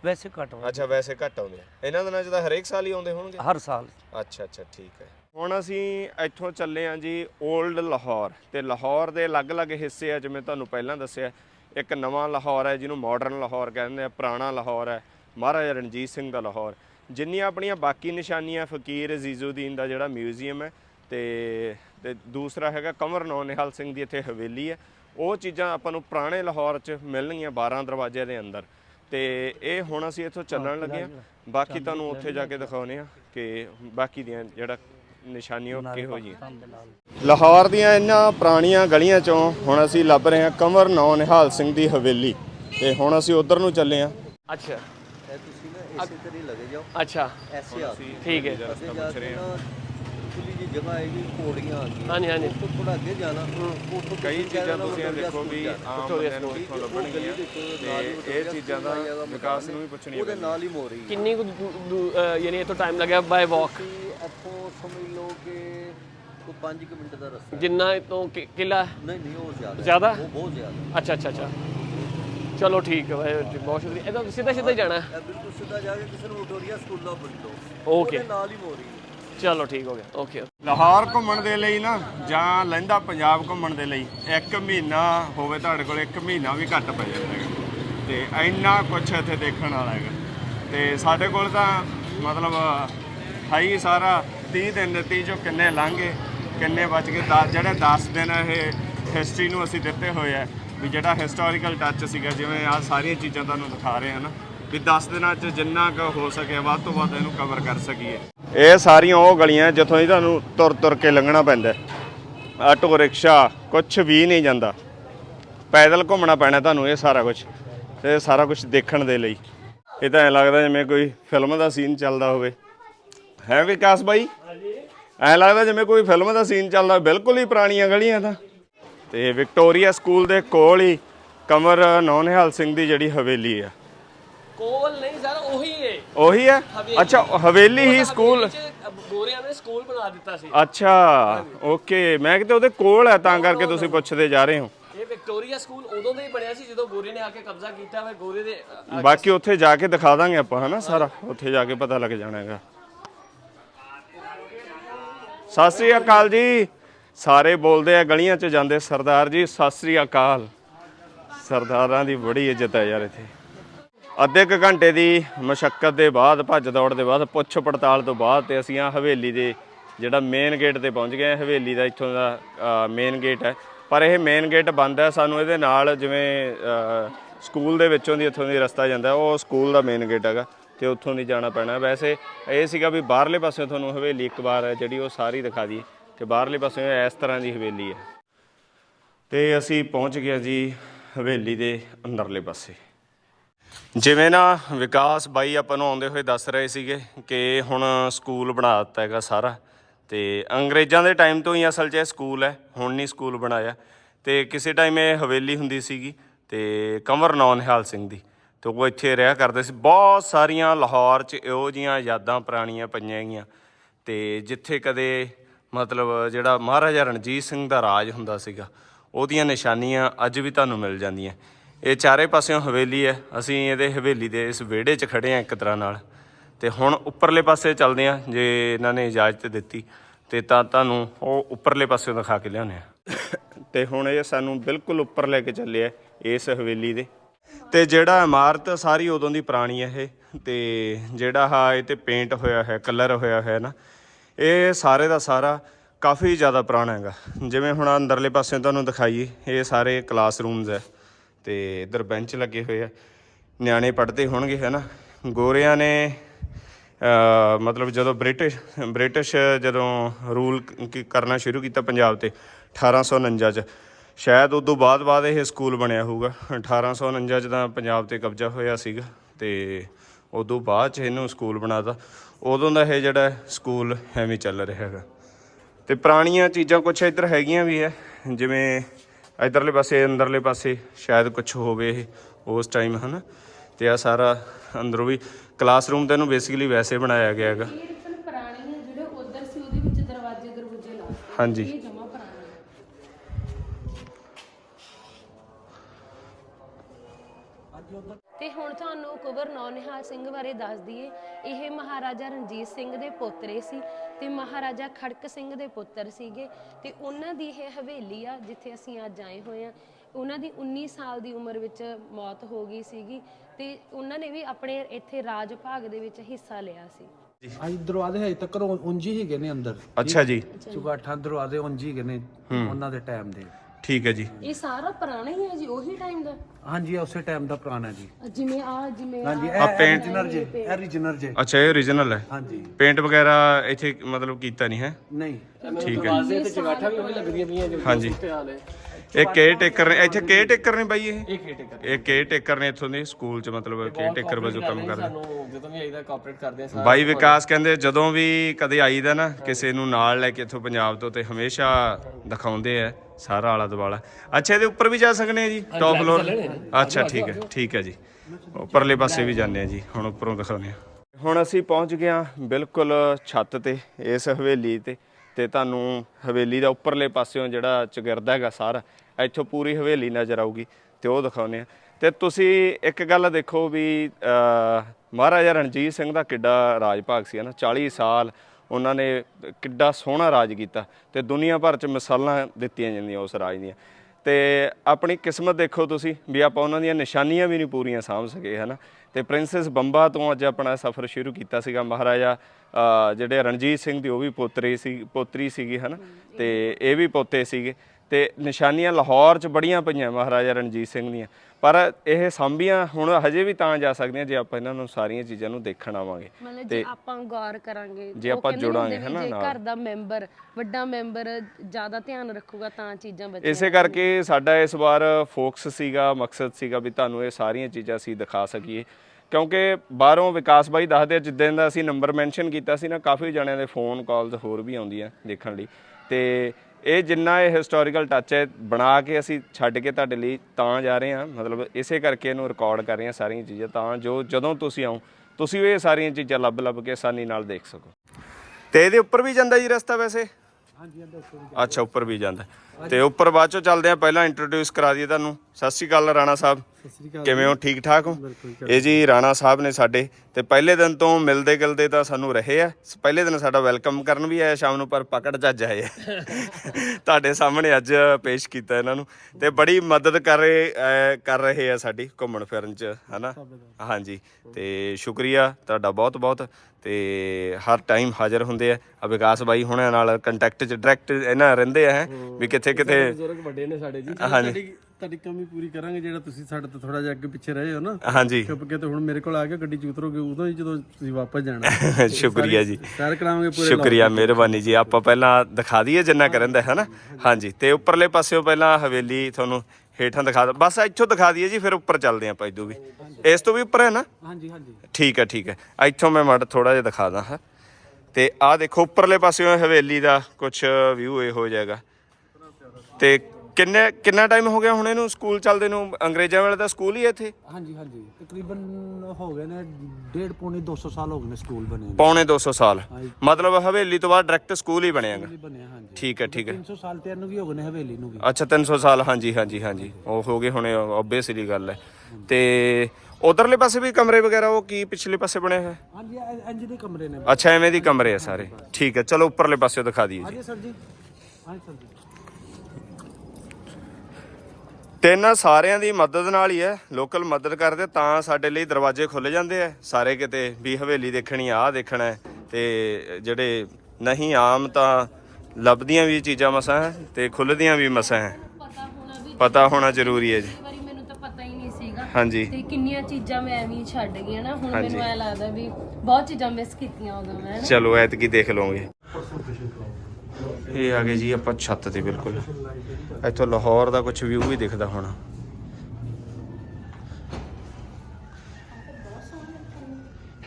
ਵੈਸੇ ਘੱਟ ਵਾ ਅੱਛਾ ਵੈਸੇ ਘੱਟ ਆਉਂਦੇ ਆ। ਇਹਨਾਂ ਦਿਨਾਂ 'ਚ ਤਾਂ ਹਰੇਕ ਸਾਲ ਹੀ ਆਉਂਦੇ ਹੋਣਗੇ? ਹਰ ਸਾਲ। ਅੱਛਾ ਅੱਛਾ ਠੀਕ ਹੈ। ਹੁਣ ਅਸੀਂ ਇੱਥੋਂ ਚੱਲੇ ਹਾਂ ਜੀ 올ਡ ਲਾਹੌਰ। ਤੇ ਲਾਹੌਰ ਦੇ ਅਲੱਗ-ਅਲੱਗ ਹਿੱਸੇ ਆ ਜਿਵੇਂ ਤੁਹਾਨੂੰ ਪਹਿਲਾਂ ਦੱਸਿਆ। ਇੱਕ ਨਵਾਂ ਲਾਹੌਰ ਹੈ ਜਿਹਨੂੰ ਮਾਡਰਨ ਲਾਹੌਰ ਕਹਿੰਦੇ ਆ ਪੁਰਾਣਾ ਲਾਹੌਰ ਹੈ। ਮਹਾਰਾਜਾ ਰਣਜੀਤ ਸਿੰਘ ਦਾ ਲਾਹੌਰ। ਜਿੰਨੀਆਂ ਆਪਣੀਆਂ ਬਾਕੀ ਨਿਸ਼ਾਨੀਆਂ ਫਕੀਰ ਅਜ਼ੀਜ਼ੁਦੀਨ ਦਾ ਜਿਹੜਾ ਮਿਊਜ਼ੀਅਮ ਹੈ ਤੇ ਤੇ ਦੂਸਰਾ ਹੈਗਾ ਕੰਵਰ ਨੌ ਨਿਹਾਲ ਸਿੰਘ ਦੀ ਇੱਥੇ ਹਵੇਲੀ ਹੈ। ਉਹ ਚੀਜ਼ਾਂ ਆਪਾਂ ਨੂੰ ਪੁਰਾਣੇ ਲਾਹੌਰ 'ਚ ਮਿਲਣਗੀਆਂ 12 ਦਰਵਾਜ਼ਿਆਂ ਦੇ ਅੰਦਰ। ਤੇ ਇਹ ਹੁਣ ਅਸੀਂ ਇੱਥੋਂ ਚੱਲਣ ਲੱਗੇ ਹਾਂ। ਬਾਕੀ ਤੁਹਾਨੂੰ ਉੱਥੇ ਜਾ ਕੇ ਦਿਖਾਉਨੇ ਆ ਕਿ ਬਾਕੀ ਦੀਆਂ ਜਿਹੜਾ ਨਿਸ਼ਾਨੀਆਂ ਉਹ ਕਿਹੋ ਜੀ ਦੇ ਨਾਲ। ਲਾਹੌਰ ਦੀਆਂ ਇਹਨਾਂ ਪੁਰਾਣੀਆਂ ਗਲੀਆਂ ਚੋਂ ਹੁਣ ਅਸੀਂ ਲੱਭ ਰਹੇ ਹਾਂ ਕੰਵਰ ਨੌ ਨਿਹਾਲ ਸਿੰਘ ਦੀ ਹਵੇਲੀ। ਤੇ ਹੁਣ ਅਸੀਂ ਉਧਰ ਨੂੰ ਚੱਲੇ ਹਾਂ। ਅੱਛਾ। ਇਹ ਤੁਸੀਂ ਨਾ ਇਸੇ ਤਰ੍ਹਾਂ ਹੀ ਲਗੇ ਜਾਓ। ਅੱਛਾ। ਐਸੇ ਆ। ਠੀਕ ਹੈ। ਅੱਗੇ ਜਾ ਕੇ ਨਾ ਖੁੱਲੀ ਜੀ ਜਗ੍ਹਾ ਆਏਗੀ ਪੌੜੀਆਂ ਆ ਗਈਆਂ। ਹਾਂਜੀ ਹਾਂਜੀ। ਉੱਥੋਂ ਥੋੜਾ ਅੱਗੇ ਜਾਣਾ। ਉੱਥੋਂ ਕਈ ਤੁਸੀਂ ਚੀਜ਼ਾਂ ਕਹਿਣਾ ਤੁਸੀਂ ਇਹ ਵੀ ਦੇਖੋ ਵੀ ਆਮ ਬੰਦਿਆਂ ਨੂੰ ਕਿੱਥੋਂ ਲੱਭਣਗੀਆਂ ਤੇ ਇਹ ਚੀਜ਼ਾਂ ਦਾ ਵਿਕਾਸ ਨੂੰ ਵੀ ਪੁੱਛਣੀਆਂ ਉਹਦੇ ਨਾਲ ਹੀ ਮੋਰੀ ਕਿੰਨੀ ਕੁ ਦੂ- ਦੂ- ਅਹ ਯਾਨੀ ਇਥੋਂ ਟਾਈਮ ਲੱਗਿਆ ਬਾਈ ਵਾਕ ਤੁਸੀਂ ਇੱਥੋਂ ਸਮਝ ਲਓ ਕਿ ਕੋਈ 5 ਮਿੰਟ ਦਾ ਰਸਤਾ ਹੈ। ਜਿੰਨਾ ਇਤੋਂ ਕਿਲਾ ਨਹੀਂ ਨਹੀਂ ਉਹ ਜ਼ਿਆਦਾ ਹੈ। ਜ਼ਿਆਦਾ? ਉਹ ਬਹੁਤ ਜ਼ਿਆਦਾ ਅੱਛਾ ਅੱਛਾ ਅੱਛਾ। ਚਲੋ ਠੀਕ ਹੈ ਬਾਈ ਜੀ, ਬਹੁਤ ਸ਼ੁਕਰੀਆ। ਇਹਦਾ ਸਿੱਧਾ ਸਿੱਧਾ ਹੀ ਜਾਣਾ ਹੈ। ਬਿਲਕੁਲ ਸਿੱਧਾ ਜਾ ਕੇ ਕਿਸੇ ਨੂੰ ਵਿਕਟੋਰੀਆ ਸਕੂਲ ਦਾ ਬੁੱਲ ਲਓ। ਓਕੇ ਨਾਲ ਹੀ ਮੋਰੀ। ਚਲੋ ਠੀਕ ਹੋ ਗਿਆ। ਓਕੇ ਲਾਹੌਰ ਘੁੰਮਣ ਦੇ ਲਈ ਨਾ ਜਾਂ ਲਹਿੰਦਾ ਪੰਜਾਬ ਘੁੰਮਣ ਦੇ ਲਈ ਇੱਕ ਮਹੀਨਾ ਹੋਵੇ ਤੁਹਾਡੇ ਕੋਲ ਇੱਕ ਮਹੀਨਾ ਵੀ ਘੱਟ ਪੈ ਜਾਂਦਾ ਤੇ ਇੰਨਾ ਕੁਛ ਇੱਥੇ ਦੇਖਣ ਵਾਲਾ ਹੈਗਾ। ਤੇ ਸਾਡੇ ਕੋਲ ਤਾਂ ਮਤਲਬ ਹੈ ਹੀ ਸਾਰਾ 30 ਦਿਨ ਦੇ 30 ਚੋਂ ਕਿੰਨੇ ਲੰਘੇ ਕਿੰਨੇ ਬਚ ਗਏ, ਦਸ- ਜਿਹੜੇ 10 ਦਿਨ ਇਹ ਹਿਸਟਰੀ ਨੂੰ ਅਸੀਂ ਦਿੱਤੇ ਹੋਏ ਆ, ਵੀ ਜਿਹੜਾ ਹਿਸਟੋਰੀਕਲ ਟੱਚ ਸੀਗਾ, ਜਿਵੇਂ ਆ ਸਾਰੀਆਂ ਚੀਜ਼ਾਂ ਤੁਹਾਨੂੰ ਦਿਖਾ ਰਹੇ ਹਾਂ ਨਾ, ਵੀ 10 ਦਿਨਾਂ 'ਚ ਜਿੰਨਾ ਕੁ ਹੋ ਸਕੇ ਵੱਧ ਤੋਂ ਵੱਧ ਇਹਨੂੰ ਕਵਰ ਕਰ ਸਕੀਏ। ਇਹ ਸਾਰੀਆਂ ਉਹ ਗਲੀਆਂ ਜਿੱਥੋਂ ਦੀ ਤੁਹਾਨੂੰ ਤੁਰ ਤੁਰ ਕੇ ਲੰਘਣਾ ਪੈਂਦਾ ਆਟੋ, ਰਿਕਸ਼ਾ ਕੁਝ ਵੀ ਨਹੀਂ ਜਾਂਦਾ। ਪੈਦਲ ਘੁੰਮਣਾ ਪੈਣਾ ਤੁਹਾਨੂੰ ਇਹ ਸਾਰਾ ਕੁਝ ਤੇ ਸਾਰਾ ਕੁਝ ਦੇਖਣ ਦੇ ਲਈ। ਇਹ ਤਾਂ ਐ ਲੱਗਦਾ ਜਿਵੇਂ ਕੋਈ ਫਿਲਮ ਦਾ ਸੀਨ ਚੱਲਦਾ ਹੋਵੇ। ਹੈ ਵਿਕਾਸ ਬਾਈ? ਐ ਲੱਗਦਾ ਜਿਵੇਂ ਕੋਈ ਫਿਲਮ ਦਾ ਸੀਨ ਚੱਲਦਾ ਬਿਲਕੁਲ ਹੀ ਪੁਰਾਣੀਆਂ ਗਲੀਆਂ ਤਾਂ ਤੇ ਵਿਕਟੋਰੀਆ ਸਕੂਲ ਦੇ ਕੋਲ ਹੀ ਕਮਰ ਨੌਨਿਹਾਲ ਸਿੰਘ ਦੀ ਜਿਹੜੀ ਹਵੇਲੀ ਆ। ਕੋਲ ਨਹੀਂ ਸਰ ਉਹੀ ਹੈ ਉਹੀ ਹੈ ਅੱਛਾ ਹਵੇਲੀ ਹੀ ਸਕੂਲ? ਗੋਰਿਆਂ ਨੇ ਸਕੂਲ ਬਣਾ ਦਿੱਤਾ ਸੀ। ਅੱਛਾ ਓਕੇ। ਮੈਂ ਕਿਤੇ ਉਹਦੇ ਕੋਲ ਹੈ ਤਾਂ ਕਰਕੇ ਤੁਸੀਂ ਪੁੱਛਦੇ ਜਾ ਰਹੇ ਹੋ। ਇਹ ਵਿਕਟੋਰੀਆ ਸਕੂਲ ਉਦੋਂ ਦਾ ਹੀ ਬਣਿਆ ਸੀ ਜਦੋਂ ਗੋਰੇ ਨੇ ਆ ਕੇ ਕਬਜ਼ਾ ਕੀਤਾ ਵਾ ਗੋਰੇ ਦੇ ਬਾਕੀ ਉੱਥੇ ਜਾ ਕੇ ਦਿਖਾ ਦਾਂਗੇ ਆਪਾਂ ਹਨਾ ਸਾਰਾ। ਉੱਥੇ ਜਾ ਕੇ ਪਤਾ ਲੱਗ ਜਾਣਾ ਹੈਗਾ। ਸਤਿ ਸ੍ਰੀ ਅਕਾਲ ਜੀ। ਸਾਰੇ ਬੋਲਦੇ ਆ, ਗਲੀਆਂ 'ਚ ਜਾਂਦੇ ਸਰਦਾਰ ਜੀ, ਸਤਿ ਸ੍ਰੀ ਅਕਾਲ। ਸਰਦਾਰਾਂ ਦੀ ਬੜੀ ਇੱਜ਼ਤ ਹੈ ਯਾਰ ਇੱਥੇ। ਅੱਧੇ ਕੁ ਘੰਟੇ ਦੀ ਮਸ਼ੱਕਤ ਦੇ ਬਾਅਦ, ਭੱਜ ਦੌੜ ਦੇ ਬਾਅਦ, ਪੁੱਛ ਪੜਤਾਲ ਤੋਂ ਬਾਅਦ ਤੇ ਅਸੀਂ ਆ ਹਵੇਲੀ ਦੇ ਜਿਹੜਾ ਮੇਨ ਗੇਟ ਤੇ ਪਹੁੰਚ ਗਏ ਹਵੇਲੀ ਦਾ ਇੱਥੋਂ ਦਾ ਮੇਨ ਗੇਟ ਹੈ। ਪਰ ਇਹ ਮੇਨ ਗੇਟ ਬੰਦ ਹੈ। ਸਾਨੂੰ ਇਹਦੇ ਨਾਲ ਜਿਵੇਂ ਸਕੂਲ ਦੇ ਵਿੱਚੋਂ ਦੀ, ਇੱਥੋਂ ਦੀ ਰਸਤਾ ਜਾਂਦਾ। ਉਹ ਸਕੂਲ ਦਾ ਮੇਨ ਗੇਟ ਹੈਗਾ। ਤੇ ਉੱਥੋਂ ਦੀ ਜਾਣਾ ਪੈਣਾ। ਵੈਸੇ ਇਹ ਸੀਗਾ ਵੀ ਬਾਹਰਲੇ ਪਾਸੇ ਤੁਹਾਨੂੰ ਹਵੇਲੀ ਇੱਕ ਵਾਰ ਜਿਹੜੀ ਉਹ ਸਾਰੀ ਦਿਖਾ ਦੀ ਤੇ ਬਾਹਰਲੇ ਪਾਸੇ ਇਸ ਤਰ੍ਹਾਂ ਦੀ ਹਵੇਲੀ ਹੈ। ਤੇ ਅਸੀਂ ਪਹੁੰਚ ਗਏ ਜੀ ਹਵੇਲੀ ਦੇ ਅੰਦਰਲੇ ਪਾਸੇ। ਜਿਵੇਂ ਨਾ ਵਿਕਾਸ ਬਾਈ ਆਪਾਂ ਨੂੰ ਆਉਂਦੇ ਹੋਏ ਦੱਸ ਰਹੇ ਸੀਗੇ ਕਿ ਹੁਣ ਸਕੂਲ ਬਣਾ ਦਿੱਤਾ ਹੈਗਾ ਸਾਰਾ ਤੇ ਅੰਗਰੇਜ਼ਾਂ ਦੇ ਟਾਈਮ ਤੋਂ ਹੀ ਅਸਲ 'ਚ ਇਹ ਸਕੂਲ ਹੈ, ਹੁਣ ਨਹੀਂ ਸਕੂਲ ਬਣਾਇਆ। ਤੇ ਕਿਸੇ ਟਾਈਮ ਇਹ ਹਵੇਲੀ ਹੁੰਦੀ ਸੀਗੀ ਤੇ ਕੰਵਰ ਨੌਨਹਾਲ ਸਿੰਘ ਦੀ। ਤੇ ਉਹ ਇੱਥੇ ਰਿਹਾ ਕਰਦੇ ਸੀ। ਬਹੁਤ ਸਾਰੀਆਂ ਲਾਹੌਰ 'ਚ ਇਹੋ ਜੀਆਂ ਯਾਦਾਂ ਪੁਰਾਣੀਆਂ ਪਈਆਂ ਗਈਆਂ। ਤੇ ਜਿੱਥੇ ਕਦੇ ਮਤਲਬ ਜਿਹੜਾ ਮਹਾਰਾਜਾ ਰਣਜੀਤ ਸਿੰਘ ਦਾ ਰਾਜ ਹੁੰਦਾ ਸੀਗਾ, ਉਹਦੀਆਂ ਨਿਸ਼ਾਨੀਆਂ ਅੱਜ ਵੀ ਤੁਹਾਨੂੰ ਮਿਲ ਜਾਂਦੀਆਂ। ਇਹ ਚਾਰੇ ਪਾਸਿਓਂ ਹਵੇਲੀ ਹੈ। ਅਸੀਂ ਇਹਦੇ ਹਵੇਲੀ ਦੇ ਇਸ ਵਿਹੜੇ 'ਚ ਖੜੇ ਹਾਂ ਇੱਕ ਤਰ੍ਹਾਂ ਨਾਲ। ਤੇ ਹੁਣ ਉੱਪਰਲੇ ਪਾਸੇ ਚੱਲਦੇ ਹਾਂ, ਜੇ ਇਹਨਾਂ ਨੇ ਇਜਾਜ਼ਤ ਦਿੱਤੀ। ਤੇ ਤਾਂ ਤੁਹਾਨੂੰ ਉਹ ਉੱਪਰਲੇ ਪਾਸੇ ਦਿਖਾ ਕੇ ਲਿਆਉਂਦੇ ਆ ਤੇ ਹੁਣ ਇਹ ਸਾਨੂੰ ਬਿਲਕੁਲ ਉੱਪਰ ਲੈ ਕੇ ਚੱਲਿਆ ਇਸ ਹਵੇਲੀ ਦੇ। ਤੇ ਜਿਹੜਾ ਇਮਾਰਤ ਸਾਰੀ ਉਦੋਂ ਦੀ ਪੁਰਾਣੀ ਹੈ ਇਹ, ਤੇ ਜਿਹੜਾ ਹਾ ਇਹ ਤੇ ਪੇਂਟ ਹੋਇਆ ਹੈ ਕਲਰ ਹੋਇਆ ਹੈ ਨਾ, ਇਹ ਸਾਰੇ ਦਾ ਸਾਰਾ ਕਾਫੀ ਜ਼ਿਆਦਾ ਪੁਰਾਣਾ ਹੈਗਾ। ਜਿਵੇਂ ਹੁਣ ਅੰਦਰਲੇ ਪਾਸੇ ਤੁਹਾਨੂੰ ਦਿਖਾਈਏ, ਇਹ ਸਾਰੇ ਕਲਾਸਰੂਮਸ ਹੈ, ਤੇ ਇਧਰ ਬੈਂਚ ਲੱਗੇ ਹੋਏ ਆ। ਨਿਆਣੇ ਪੜ੍ਹਦੇ ਹੋਣਗੇ, ਹੈ ਨਾ? ਗੋਰਿਆਂ ਨੇ ਮਤਲਬ ਜਦੋਂ ਬ੍ਰਿਟਿਸ਼ ਬ੍ਰਿਟਿਸ਼ ਜਦੋਂ ਰੂਲ ਕਰਨਾ ਸ਼ੁਰੂ ਕੀਤਾ ਪੰਜਾਬ ਤੇ 1849 ਚ ਸ਼ਾਇਦ ਉਦੋਂ ਬਾਅਦ ਬਾਅਦ ਇਹ ਸਕੂਲ ਬਣਿਆ ਹੋਊਗਾ। 1849 ਚ ਤਾਂ ਪੰਜਾਬ ਤੇ ਕਬਜ਼ਾ ਹੋਇਆ ਸੀਗਾ ਤੇ ਉਦੋਂ ਬਾਅਦ ਚ ਇਹਨੂੰ ਸਕੂਲ ਬਣਾਤਾ। ਉਦੋਂ ਦਾ ਇਹ ਜਿਹੜਾ ਸਕੂਲ ਐਵੇਂ ਚੱਲ ਰਿਹਾ ਹੈਗਾ। ਤੇ ਪੁਰਾਣੀਆਂ ਚੀਜ਼ਾਂ ਕੁਛ ਇੱਧਰ ਹੈਗੀਆਂ ਵੀ ਹੈ ਜਿਵੇਂ ਇਧਰਲੇ ਪਾਸੇ ਅੰਦਰਲੇ ਪਾਸੇ ਸ਼ਾਇਦ ਕੁਝ ਹੋਵੇ ਇਹ ਉਸ ਟਾਈਮ ਹਨਾ? ਤੇ ਆ ਸਾਰਾ ਅੰਦਰੋਂ ਵੀ ਕਲਾਸਰੂਮ ਤੇ ਇਹਨੂੰ ਬੇਸਿਕਲੀ ਵੈਸੇ ਬਣਾਇਆ ਗਿਆ ਹੈਗਾ। ਇਹ ਤੇ ਹੁਣ ਤੁਹਾਨੂੰ ਕੁਬਰ ਨੌਨਿਹਾਲ ਸਿੰਘ ਬਾਰੇ ਦੱਸ ਦਈਏ। ਇਹ ਮਹਾਰਾਜਾ ਰਣਜੀਤ ਸਿੰਘ ਦੇ ਪੋਤਰੇ ਸੀ ਤੇ ਮਹਾਰਾਜਾ ਖੜਕ ਸਿੰਘ ਦੇ ਪੁੱਤਰ ਸੀਗੇ ਤੇ ਉਹਨਾਂ ਦੀ ਇਹ ਹਵੇਲੀ ਆ ਜਿੱਥੇ ਅਸੀਂ ਅੱਜ ਆਏ ਹੋਏ ਆ। ਉਹਨਾਂ ਦੀ 19 ਸਾਲ ਦੀ ਉਮਰ ਵਿੱਚ ਮੌਤ ਹੋ ਗਈ ਸੀਗੀ ਤੇ ਉਹਨਾਂ ਨੇ ਵੀ ਆਪਣੇ ਇੱਥੇ ਰਾਜ ਭਾਗ ਦੇ ਵਿੱਚ ਹਿੱਸਾ ਲਿਆ ਸੀ। ਅੱਜ ਦਰਵਾਜ਼ੇ ਹਜੇ ਤੱਕ ਉਂਝ ਹੀ ਹੈਗੇ ਨੇ ਅੰਦਰ। ਅੱਛਾ ਜੀ। ਚੁਗਾਠਾਂ ਦਰਵਾਜ਼ੇ ਉਂਝ ਹੀ ਹੈਗੇ ਨੇ ਉਹਨਾਂ ਦੇ ਟਾਈਮ ਦੇ। ਠੀਕ ਹੈ ਜੀ। ਇਹ ਸਾਰਾ ਪੁਰਾਣਾ ਹੀ ਹੈ ਜੀ ਉਹੀ ਟਾਈਮ ਦਾ? ਹਾਂਜੀ ਇਹ ਉਸੇ ਟਾਈਮ ਦਾ ਪੁਰਾਣਾ ਜੀ। ਜਿਵੇਂ ਆ ਜਿਵੇਂ ਆਹ- ਹਾਂਜੀ ਇਹ original ਜੇ ਇਹ original ਜੇ। ਅੱਛਾ ਇਹ origignal ਹੈ। ਹਾਂਜੀ। ਪੇਂਟ ਵਗੈਰਾ ਇੱਥੇ ਮਤਲਬ ਕੀਤਾ ਨਹੀਂ ਹੈ? ਨਹੀਂ। ਠੀਕ ਹੈ। ਦਰਵਾਜ਼ੇ ਤੇ ਚਗਾਠਾਂ ਵੀ ਉਹੀ ਲੱਗਦੀਆਂ ਪਈਆਂ ਜੋ ਹਾਂਜੀ। ਤੇ ਹਾਲ ਹੈ। ਇਹ ਕੇ ਟੇਕਰ ਨੇ ਇੱਥੇ ਕੇ ਟੇਕਰ ਨੇ ਬਾਈ ਇਹ? ਇਹ ਖੇਟੇ ਕਰ ਇਹ ਕੇ ਟੇਕਰ ਨੇ ਇੱਥੋਂ ਦੇ ਸਕੂਲ 'ਚ ਮਤਲਬ ਕੇ ਟੇਕਰ ਵਜੋਂ ਕੰਮ ਕਰਦੇ। ਸਾਨੂੰ ਜਦੋਂ ਵੀ ਆਈਦਾ ਕੋਆਪਰੇਟ ਕਰਦੇ ਆ ਸਾਰਾ ਬਾਈ ਵਿਕਾਸ ਕਹਿੰਦੇ ਜਦੋਂ ਵੀ ਕਦੇ ਆਈਦਾ ਨਾ ਕਿਸੇ ਨੂੰ ਨਾਲ ਲੈ ਕੇ ਇੱਥੋਂ ਪੰਜਾਬ ਤੋਂ ਤੇ ਹਮੇਸ਼ਾ ਦਿਖਾਉਂਦੇ ਆ ਸਾਰਾ ਆਲਾ ਦੁਆਲਾ। ਅੱਛਾ ਇਹਦੇ ਉੱਪਰ ਵੀ ਜਾ ਸਕਨੇ ਆ ਜੀ ਟੌਪ ਫਲੋਰ ਅੱਛਾ ਠੀਕ ਹੈ ਠੀਕ ਹੈ ਜੀ। ਉੱਪਰਲੇ ਪਾਸੇ ਵੀ ਜਾਂਦੇ ਆ ਜੀ ਹੁਣ ਉੱਪਰੋਂ ਦਿਖਾਉਂਦੇ ਆ। ਹੁਣ ਅਸੀਂ ਪਹੁੰਚ ਗਏ ਹਾਂ ਬਿਲਕੁਲ ਛੱਤ ਤੇ ਇਸ ਹਵੇਲੀ ਤੇ। ਤੇ ਤੁਹਾਨੂੰ ਹਵੇਲੀ ਦਾ ਉੱਪਰਲੇ ਪਾਸਿਓਂ ਜਿਹੜਾ ਚਗਿਰਦਾ ਹੈਗਾ ਸਾਰਾ, ਇੱਥੋਂ ਪੂਰੀ ਹਵੇਲੀ ਨਜ਼ਰ ਆਊਗੀ ਤੇ ਉਹ ਦਿਖਾਉਂਦੇ ਆ। ਤੇ ਤੁਸੀਂ ਇੱਕ ਗੱਲ ਦੇਖੋ ਵੀ ਮਹਾਰਾਜਾ ਰਣਜੀਤ ਸਿੰਘ ਦਾ ਕਿੱਡਾ ਰਾਜ ਭਾਗ ਸੀ ਨਾ 40 ਸਾਲ ਉਹਨਾਂ ਨੇ ਕਿੱਡਾ ਸੋਹਣਾ ਰਾਜ ਕੀਤਾ ਤੇ ਦੁਨੀਆ ਭਰ ਚ ਮਿਸਾਲਾਂ ਦਿੱਤੀਆਂ ਜਾਂਦੀਆਂ ਉਸ ਰਾਜ ਦੀਆਂ। ਤੇ ਆਪਣੀ ਕਿਸਮਤ ਦੇਖੋ ਤੁਸੀਂ ਵੀ ਆਪਾਂ ਉਹਨਾਂ ਦੀਆਂ ਨਿਸ਼ਾਨੀਆਂ ਵੀ ਨਹੀਂ ਪੂਰੀਆਂ ਸਾਂਭ ਸਕੇ, ਹਨਾ? ਤੇ ਪ੍ਰਿੰਸੈਸ ਬੰਬਾ ਤੋਂ ਅੱਜ ਆਪਣਾ ਸਫ਼ਰ ਸ਼ੁਰੂ ਕੀਤਾ ਸੀਗਾ ਮਹਾਰਾਜਾ ਜਿਹੜੇ ਰਣਜੀਤ ਸਿੰਘ ਦੀ ਉਹ ਵੀ ਪੋਤਰੀ ਸੀ, ਪੋਤਰੀ ਸੀਗੀ, ਹਨਾ? ਤੇ ਇਹ ਵੀ ਪੋਤੇ ਸੀਗੇ। ਤੇ ਨਿਸ਼ਾਨੀਆਂ ਲਾਹੌਰ 'ਚ ਬੜੀਆਂ ਪਈਆਂ ਮਹਾਰਾਜਾ ਰਣਜੀਤ ਸਿੰਘ ਦੀਆਂ। ਪਰ ਇਹ ਸਾਂਭੀਆਂ ਹੁਣ ਹਜੇ ਵੀ ਤਾਂ ਜਾ ਸਕਦੀਆਂ ਜੇ ਆਪਾਂ ਇਹਨਾਂ ਨੂੰ ਸਾਰੀਆਂ ਚੀਜ਼ਾਂ ਨੂੰ ਦੇਖਣ ਆਵਾਂਗੇ। ਮਤਲਬ ਜੇ ਆਪਾਂ ਗੌਰ ਕਰਾਂਗੇ ਜੇ ਆਪਾਂ ਜੁੜਾਂਗੇ, ਵੀ ਹਨਾ, ਜੇ ਨਾਲ। ਘਰ ਦਾ ਮੈਂਬਰ ਵੱਡਾ ਮੈਂਬਰ ਜ਼ਿਆਦਾ ਧਿਆਨ ਰੱਖੂਗਾ ਤਾਂ ਚੀਜ਼ਾਂ ਬਚੀਆਂ ਇਸੇ ਕਰਕੇ ਸਾਡਾ ਇਸ ਵਾਰ ਫੋਕਸ ਸੀਗਾ ਮਕਸਦ ਸੀਗਾ ਵੀ ਤੁਹਾਨੂੰ ਇਹ ਸਾਰੀਆਂ ਚੀਜ਼ਾਂ ਅਸੀਂ ਦਿਖਾ ਸਕੀਏ। ਕਿਉਂਕਿ ਬਾਹਰੋਂ ਵਿਕਾਸ ਬਾਈ ਦੱਸਦੇ ਜਿੱਦਾਂ ਦਾ ਅਸੀਂ ਨੰਬਰ ਮੈਂਸ਼ਨ ਕੀਤਾ ਸੀ ਨਾ ਕਾਫੀ ਜਣਿਆਂ ਦੇ ਫੋਨ ਕਾਲਸ ਹੋਰ ਵੀ ਆਉਂਦੀਆਂ ਦੇਖਣ ਲਈ। ਤੇ ਇਹ ਜਿੰਨਾ ਇਹ ਹਿਸਟੋਰੀਕਲ ਟੱਚ ਹੈ ਬਣਾ ਕੇ ਅਸੀਂ ਛੱਡ ਕੇ ਤੁਹਾਡੇ ਲਈ ਤਾਂ ਜਾ ਰਹੇ ਹਾਂ। ਮਤਲਬ ਇਸੇ ਕਰਕੇ ਇਹਨੂੰ ਰਿਕਾਰਡ ਕਰ ਰਹੇ ਹਾਂ ਸਾਰੀਆਂ ਚੀਜ਼ਾਂ। ਤਾਂ ਜੋ ਜਦੋਂ ਤੁਸੀਂ ਆਓ ਤੁਸੀਂ ਇਹ ਸਾਰੀਆਂ ਚੀਜ਼ਾਂ ਲੱਭ ਲੱਭ ਕੇ ਆਸਾਨੀ ਨਾਲ ਦੇਖ ਸਕੋ। ਤੇ ਇਹਦੇ ਉੱਪਰ ਵੀ ਜਾਂਦਾ ਜੀ ਰਸਤਾ ਵੈਸੇ? ਹਾਂਜੀ ਇਹਦੇ ਉੱਤੇ ਵੀ ਅੱਛਾ ਉੱਪਰ ਵੀ ਜਾਂਦਾ। ਤੇ ਉੱਪਰ ਬਾਅਦ ਚੋਂ ਚੱਲਦੇ ਆ ਪਹਿਲਾਂ ਇੰਟਰੋਡਿਊਸ ਕਰਾ ਦਈਏ ਤੁਹਾਨੂੰ। ਸਤਿ ਸ਼੍ਰੀ ਅਕਾਲ ਰਾਣਾ ਸਾਹਿਬ। ਕਿਵੇਂ ਹੋ? ਠੀਕ ਠਾਕ ਹੋ? ਇਹ ਜੀ ਰਾਣਾ ਸਾਹਿਬ ਨੇ ਸਾਡੇ ਤੇ ਪਹਿਲੇ ਦਿਨ ਤੋਂ ਮਿਲਦੇ ਗਿਲਦੇ ਤਾਂ ਸਾਨੂੰ ਰਹੇ ਆ। ਪਹਿਲੇ ਦਿਨ ਸਾਡਾ ਵੈਲਕਮ ਕਰਨ ਵੀ ਆਇਆ ਸ਼ਾਮ ਨੂੰ ਪਰ ਪਕੜ ਚੱਜ ਆਏ ਆ। ਤੁਹਾਡੇ ਸਾਹਮਣੇ ਅੱਜ ਪੇਸ਼ ਕੀਤਾ ਇਹਨਾਂ ਨੂੰ। ਤੇ ਬੜੀ ਮਦਦ ਕਰ ਰਹੇ ਅਹ ਕਰ ਰਹੇ ਆ ਸਾਡੀ ਘੁੰਮਣ ਫਿਰਨ ਚ ਹਨਾ? ਹਾਂਜੀ। ਤੇ ਸ਼ੁਕਰੀਆ ਤੁਹਾਡਾ ਬਹੁਤ ਬਹੁਤ ਤੇ ਹਰ ਟਾਈਮ ਹਾਜ਼ਰ ਹੁੰਦੇ ਆ। ਆ ਵਿਕਾਸ ਬਾਈ ਹੁਣਾਂ ਨਾਲ ਕੰਟੈਕਟ ਚ ਡਾਇਰੈਕਟ ਇਹਨਾਂ ਰਹਿੰਦੇ ਆ ਹੈਂ, ਵੀ ਕਿੱਥੇ ਕਿੱਥੇ ਬਜ਼ੁਰਗ ਵੱਡੇ ਨੇ ਸਾਡੇ ਜੀ। ਹਾਂਜੀ। ਤੁਹਾਡੀ ਕਮੀ ਪੂਰੀ ਕਰਾਂਗੇ ਜਿਹੜਾ ਤੁਸੀਂ ਸਾਡੇ ਤੋਂ ਥੋੜਾ ਜਿਹਾ ਅੱਗੇ ਪਿੱਛੇ ਰਹੇ ਹੋ ਨਾ। ਹਾਂਜੀ। ਚੁੱਪ ਕੇ ਤੇ ਹੁਣ ਮੇਰੇ ਕੋਲ ਆ ਕੇ ਗੱਡੀ ਚ ਉਤਰੋਗੇ ਉਦੋਂ ਹੀ ਜਦੋਂ ਤੁਸੀਂ ਵਾਪਸ ਜਾਣਾ। ਸ਼ੁਕਰੀਆ ਜੀ। ਸੈਰ ਕਰਾਵਾਂਗੇ ਪੂਰੇ ਸ਼ੁਕਰੀਆ ਮਿਹਰਬਾਨੀ ਜੀ। ਆਪਾਂ ਪਹਿਲਾਂ ਦਿਖਾ ਦਈਏ ਜਿੰਨਾ ਕਰਨ ਦਾ ਹੈ ਨਾ ਹਾਂਜੀ। ਤੇ ਉੱਪਰਲੇ ਪਾਸਿਓਂ ਪਹਿਲਾਂ ਹਵੇਲੀ ਤੁਹਾਨੂੰ ਹੇਠਾਂ ਦਿਖਾ ਦ ਬਸ ਇੱਥੋਂ ਦਿਖਾ ਦਈਏ ਜੀ ਫਿਰ ਉੱਪਰ ਚੱਲਦੇ ਆਪਾਂ ਇਦੋਂ ਵੀ। ਇਸ ਤੋਂ ਵੀ ਉੱਪਰ ਹੈ ਨਾ? ਹਾਂਜੀ ਹਾਂਜੀ। ਠੀਕ ਹੈ ਠੀਕ ਹੈ। ਇੱਥੋਂ ਮੈਂ ਮੜ ਥੋੜਾ ਜਿਹਾ ਦਿਖਾ ਦਾਂ ਹਾਂ। ਤੇ ਆਹ ਦੇਖੋ ਉੱਪਰਲੇ ਪਾਸਿਓਂ ਹਵੇਲੀ ਦਾ ਕੁਝ ਵਿਊ ਇਹ ਹੋ ਜਾਏਗਾ ਤੇ ਕਿੰਨੇ ਕਿੰਨਾ ਟਾਈਮ ਹੋ ਗਿਆ ਹੁਣ ਇਹਨੂੰ ਸਕੂਲ ਚੱਲਦੇ ਨੂੰ? ਅੰਗਰੇਜ਼ਾਂ ਵੇਲੇ ਦਾ ਸਕੂਲ ਹੀ ਇੱਥੇ? ਹਾਂਜੀ ਹਾਂਜੀ। ਤਕਰੀਬਨ ਹੋ ਗਏ ਨੇ ਡੇਢ ਪੌਣੇ 200 ਸਾਲ ਹੋ ਗਏ ਨੇ ਸਕੂਲ ਬਣੇ ਨੇ। ਪੌਣੇ 200 ਸਾਲ। ਮਤਲਬ ਹਵੇਲੀ ਤੋਂ ਬਾਅਦ ਡਾਇਰੈਕਟ ਸਕੂਲ ਹੀ ਬਣਿਆਗਾ ਸਕੂਲ ਹੀ ਬਣਿਆ ਹਾਂਜੀ। ਠੀਕ ਹੈ ਠੀਕ ਹੈ। 300 ਸਾਲ ਤੇ ਇਹਨੂੰ ਵੀ ਹੋ ਗਏ ਨੇ ਹਵੇਲੀ ਨੂੰ ਵੀ। ਅੱਛਾ 300 ਸਾਲ ਹਾਂਜੀ ਹਾਂਜੀ ਹਾਂਜੀ। ਉਹ ਹੋ ਗਏ ਹੁਣੇ ਆਬਵੀਅਸਲੀ ਗੱਲ ਹੈ। ਤੇ ਉਧਰਲੇ ਪਾਸੇ ਵੀ ਕਮਰੇ ਵਗੈਰਾ ਉਹ ਕੀ ਪਿਛਲੇ ਪਾਸੇ ਬਣੇ ਹੋਏ ਹਾਂਜੀ ਇਹ ਇੰਜ ਦੇ ਕਮਰੇ ਨੇ। ਅੱਛਾ ਐਵੇਂ ਦੀ ਕਮਰੇ ਆ ਸਾਰੇ। ਠੀਕ ਹੈ ਚਲੋ ਉੱਪਰਲੇ ਪਾਸੇ ਦਿਖਾ ਦਈਏ ਜੀ। ਹਾਂਜੀ ਸਰ ਜੀ। ਹਾਂਜੀ ਸਰ ਜੀ। ਤੇ ਇਹਨਾਂ ਸਾਰਿਆਂ ਦੀ ਮਦਦ ਨਾਲ ਹੀ ਹੈ ਲੋਕਲ ਮਦਦ ਕਰਦੇ ਤਾਂ ਸਾਡੇ ਲਈ ਦਰਵਾਜ਼ੇ ਖੁੱਲ ਜਾਂਦੇ ਆ। ਸਾਰੇ ਕਿਤੇ ਵੀ ਹਵੇਲੀ ਦੇਖਣੀ ਆ ਦੇਖਣਾ ਤੇ ਜਿਹੜੇ ਨਹੀਂ ਆਮ ਤਾਂ ਲੱਭਦੀਆਂ ਵੀ ਚੀਜ਼ਾਂ ਮਸਾਂ ਹੈ ਤੇ ਖੁੱਲਦੀਆਂ ਵੀ ਮਸਾਂ ਹੈ। ਪਤਾ ਹੋਣਾ ਵੀ ਪਤਾ ਹੋਣਾ ਜ਼ਰੂਰੀ ਹੈ ਜੀ। ਕਈ ਵਾਰੀ ਮੈਨੂੰ ਤਾਂ ਪਤਾ ਹੀ ਨਹੀਂ ਸੀਗਾ। ਹਾਂਜੀ। ਤੇ ਕਿੰਨੀਆਂ ਚੀਜ਼ਾਂ ਮੈਂ ਐਵੇਂ ਛੱਡ ਗਈ ਨਾ ਹੁਣ ਮੈਨੂੰ ਐ ਲੱਗਦਾ ਵੀ ਬਹੁਤ ਚੀਜ਼ਾਂ ਮਿਸ ਕੀਤੀਆਂ ਉਦੋਂ ਮੈਂ ਚਲੋ ਐਤਕੀ ਦੇਖ ਲਵਾਂਗੇ। ਇਹ ਆ ਗਏ ਜੀ ਆਪਾਂ ਛੱਤ ਤੇ ਬਿਲਕੁਲ। ਇੱਥੋਂ ਲਾਹੌਰ ਦਾ ਕੁਝ ਵਿਊ ਵੀ ਦਿਖਦਾ ਹੋਣਾ।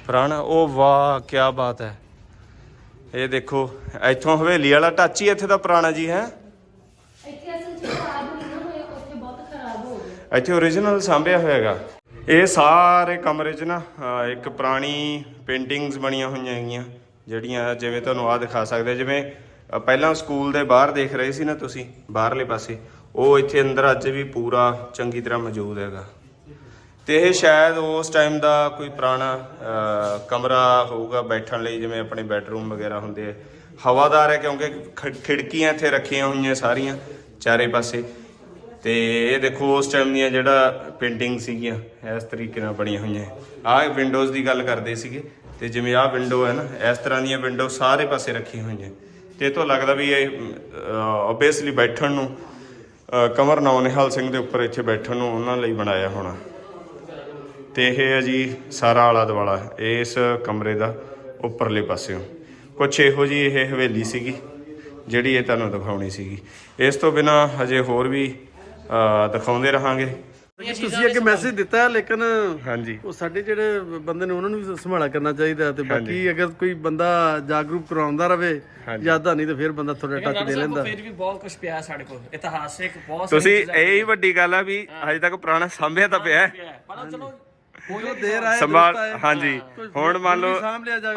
ਪੁਰਾਣਾ ਉਹ ਵਾਹ ਕੀ ਬਾਤ ਹੈ। ਇਹ ਦੇਖੋ ਇੱਥੋਂ ਹਵੇਲੀ ਵਾਲਾ ਟੱਚ ਹੀ ਇੱਥੇ ਦਾ ਪੁਰਾਣਾ ਜੀ ਹੈ? ਇੱਥੇ ਅਸਲ ਚ ਖਰਾਬ ਨਹੀਂ ਨਾ ਹੋਇਆ ਉੱਥੇ ਬਹੁਤ ਖਰਾਬ ਹੋ ਗਿਆ ਇੱਥੇ ਓਰੀਜਨਲ ਸਾਂਭਿਆ ਹੋਇਆਗਾ ਇਹ ਸਾਰੇ ਕਮਰੇ 'ਚ ਨਾ ਇੱਕ ਪੁਰਾਣੀ ਪੇਂਟਿੰਗਸ ਬਣੀਆਂ ਹੋਈਆਂ ਹੈਗੀਆਂ ਜਿਹੜੀਆਂ ਜਿਵੇਂ ਤੁਹਾਨੂੰ ਆ ਦਿਖਾ ਸਕਦੇ ਜਿਵੇਂ ਪਹਿਲਾਂ ਸਕੂਲ ਦੇ ਬਾਹਰ ਦੇਖ ਰਹੇ ਸੀ ਨਾ ਤੁਸੀਂ, ਬਾਹਰਲੇ ਪਾਸੇ। ਉਹ ਇੱਥੇ ਅੰਦਰ ਅੱਜ ਵੀ ਪੂਰਾ ਚੰਗੀ ਤਰ੍ਹਾਂ ਮੌਜੂਦ ਹੈਗਾ। ਤੇ ਇਹ ਸ਼ਾਇਦ ਉਸ ਟਾਈਮ ਦਾ ਕੋਈ ਪੁਰਾਣਾ ਕਮਰਾ ਹੋਊਗਾ ਬੈਠਣ ਲਈ, ਜਿਵੇਂ ਆਪਣੇ ਬੈੱਡਰੂਮ ਵਗੈਰਾ ਹੁੰਦੇ ਆ। ਹਵਾਦਾਰ ਹੈ ਕਿਉਂਕਿ ਖ- ਖਿੜਕੀਆਂ ਇੱਥੇ ਰੱਖੀਆਂ ਹੋਈਆਂ ਸਾਰੀਆਂ ਚਾਰੇ ਪਾਸੇ। ਤੇ ਇਹ ਦੇਖੋ ਉਸ ਟਾਈਮ ਦੀਆਂ ਜਿਹੜਾ ਪੇਂਟਿੰਗ ਸੀਗੀਆਂ, ਇਸ ਤਰੀਕੇ ਨਾਲ ਬਣੀਆਂ ਹੋਈਆਂ। ਆਹ ਵਿੰਡੋਜ਼ ਦੀ ਗੱਲ ਕਰਦੇ ਸੀਗੇ, ਤੇ ਜਿਵੇਂ ਆਹ ਵਿੰਡੋ ਹੈ ਨਾ, ਇਸ ਤਰ੍ਹਾਂ ਦੀਆਂ ਵਿੰਡੋ ਸਾਰੇ ਪਾਸੇ ਰੱਖੀਆਂ ਹੋਈਆਂ। ਤੇ ਇਹ ਤੋਂ ਲੱਗਦਾ ਵੀ ਇਹ ਆਬਵੀਅਸਲੀ ਬੈਠਣ ਨੂੰ ਕਮਰ ਕੰਵਰ ਨੌ ਨਿਹਾਲ ਸਿੰਘ ਦੇ ਉੱਪਰ ਇੱਥੇ ਬੈਠਣ ਨੂੰ ਉਹਨਾਂ ਲਈ ਬਣਾਇਆ ਹੋਣਾ। ਤੇ ਇਹ ਹੈ ਜੀ ਸਾਰਾ ਆਲਾ ਦੁਆਲਾ ਇਸ ਕਮਰੇ ਦਾ ਉੱਪਰਲੇ ਪਾਸਿਓਂ। ਕੁਛ ਇਹੋ ਜੀ ਇਹ ਹਵੇਲੀ ਸੀਗੀ, ਜਿਹੜੀ ਇਹ ਤੁਹਾਨੂੰ ਦਿਖਾਉਣੀ ਸੀਗੀ। ਇਸ ਤੋਂ ਬਿਨਾ ਹਜੇ ਹੋਰ ਵੀ ਦਿਖਾਉਂਦੇ ਰਹਾਂਗੇ। ਤੁਸੀਂ ਇੱਕ ਮੈਸੇਜ ਦਿੱਤਾ ਹੈ, ਲੇਕਿਨ ਹਾਂਜੀ। ਉਹ ਸਾਡੇ ਜਿਹੜੇ ਬੰਦੇ ਨੇ ਉਹਨਾਂ ਨੂੰ ਵੀ ਸੰਭਾਲਾ ਕਰਨਾ ਚਾਹੀਦਾ ਤੇ ਬਾਕੀ ਅਗਰ ਕੋਈ ਬੰਦਾ ਜਾਗਰੂਕ ਕਰਾਉਂਦਾ ਰਵੇ ਜ਼ਿਆਦਾ ਨਹੀਂ ਤੇ ਫਿਰ ਬੰਦਾ ਥੋੜਾ ਟੱਚ ਦੇ ਲੈਂਦਾ। ਫਿਰ ਵੀ ਬਹੁਤ ਕੁਝ ਪਿਆ ਸਾਡੇ ਕੋਲ। ਇਤਿਹਾਸਿਕ ਬਹੁਤ ਤੁਸੀਂ ਇਹ ਹੀ ਵੱਡੀ ਗੱਲ ਆ ਵੀ ਹਜੇ ਤੱਕ ਪੁਰਾਣਾ ਸਾਂਭਿਆ ਤਾਂ ਪਿਆ ਹੈ। ਪਰ ਚਲੋ ਕੋਈ ਦੇਰ ਆਏ ਸੰਭਾਲ। ਹਾਂਜੀ। ਹੁਣ ਮੰਨ ਲਓ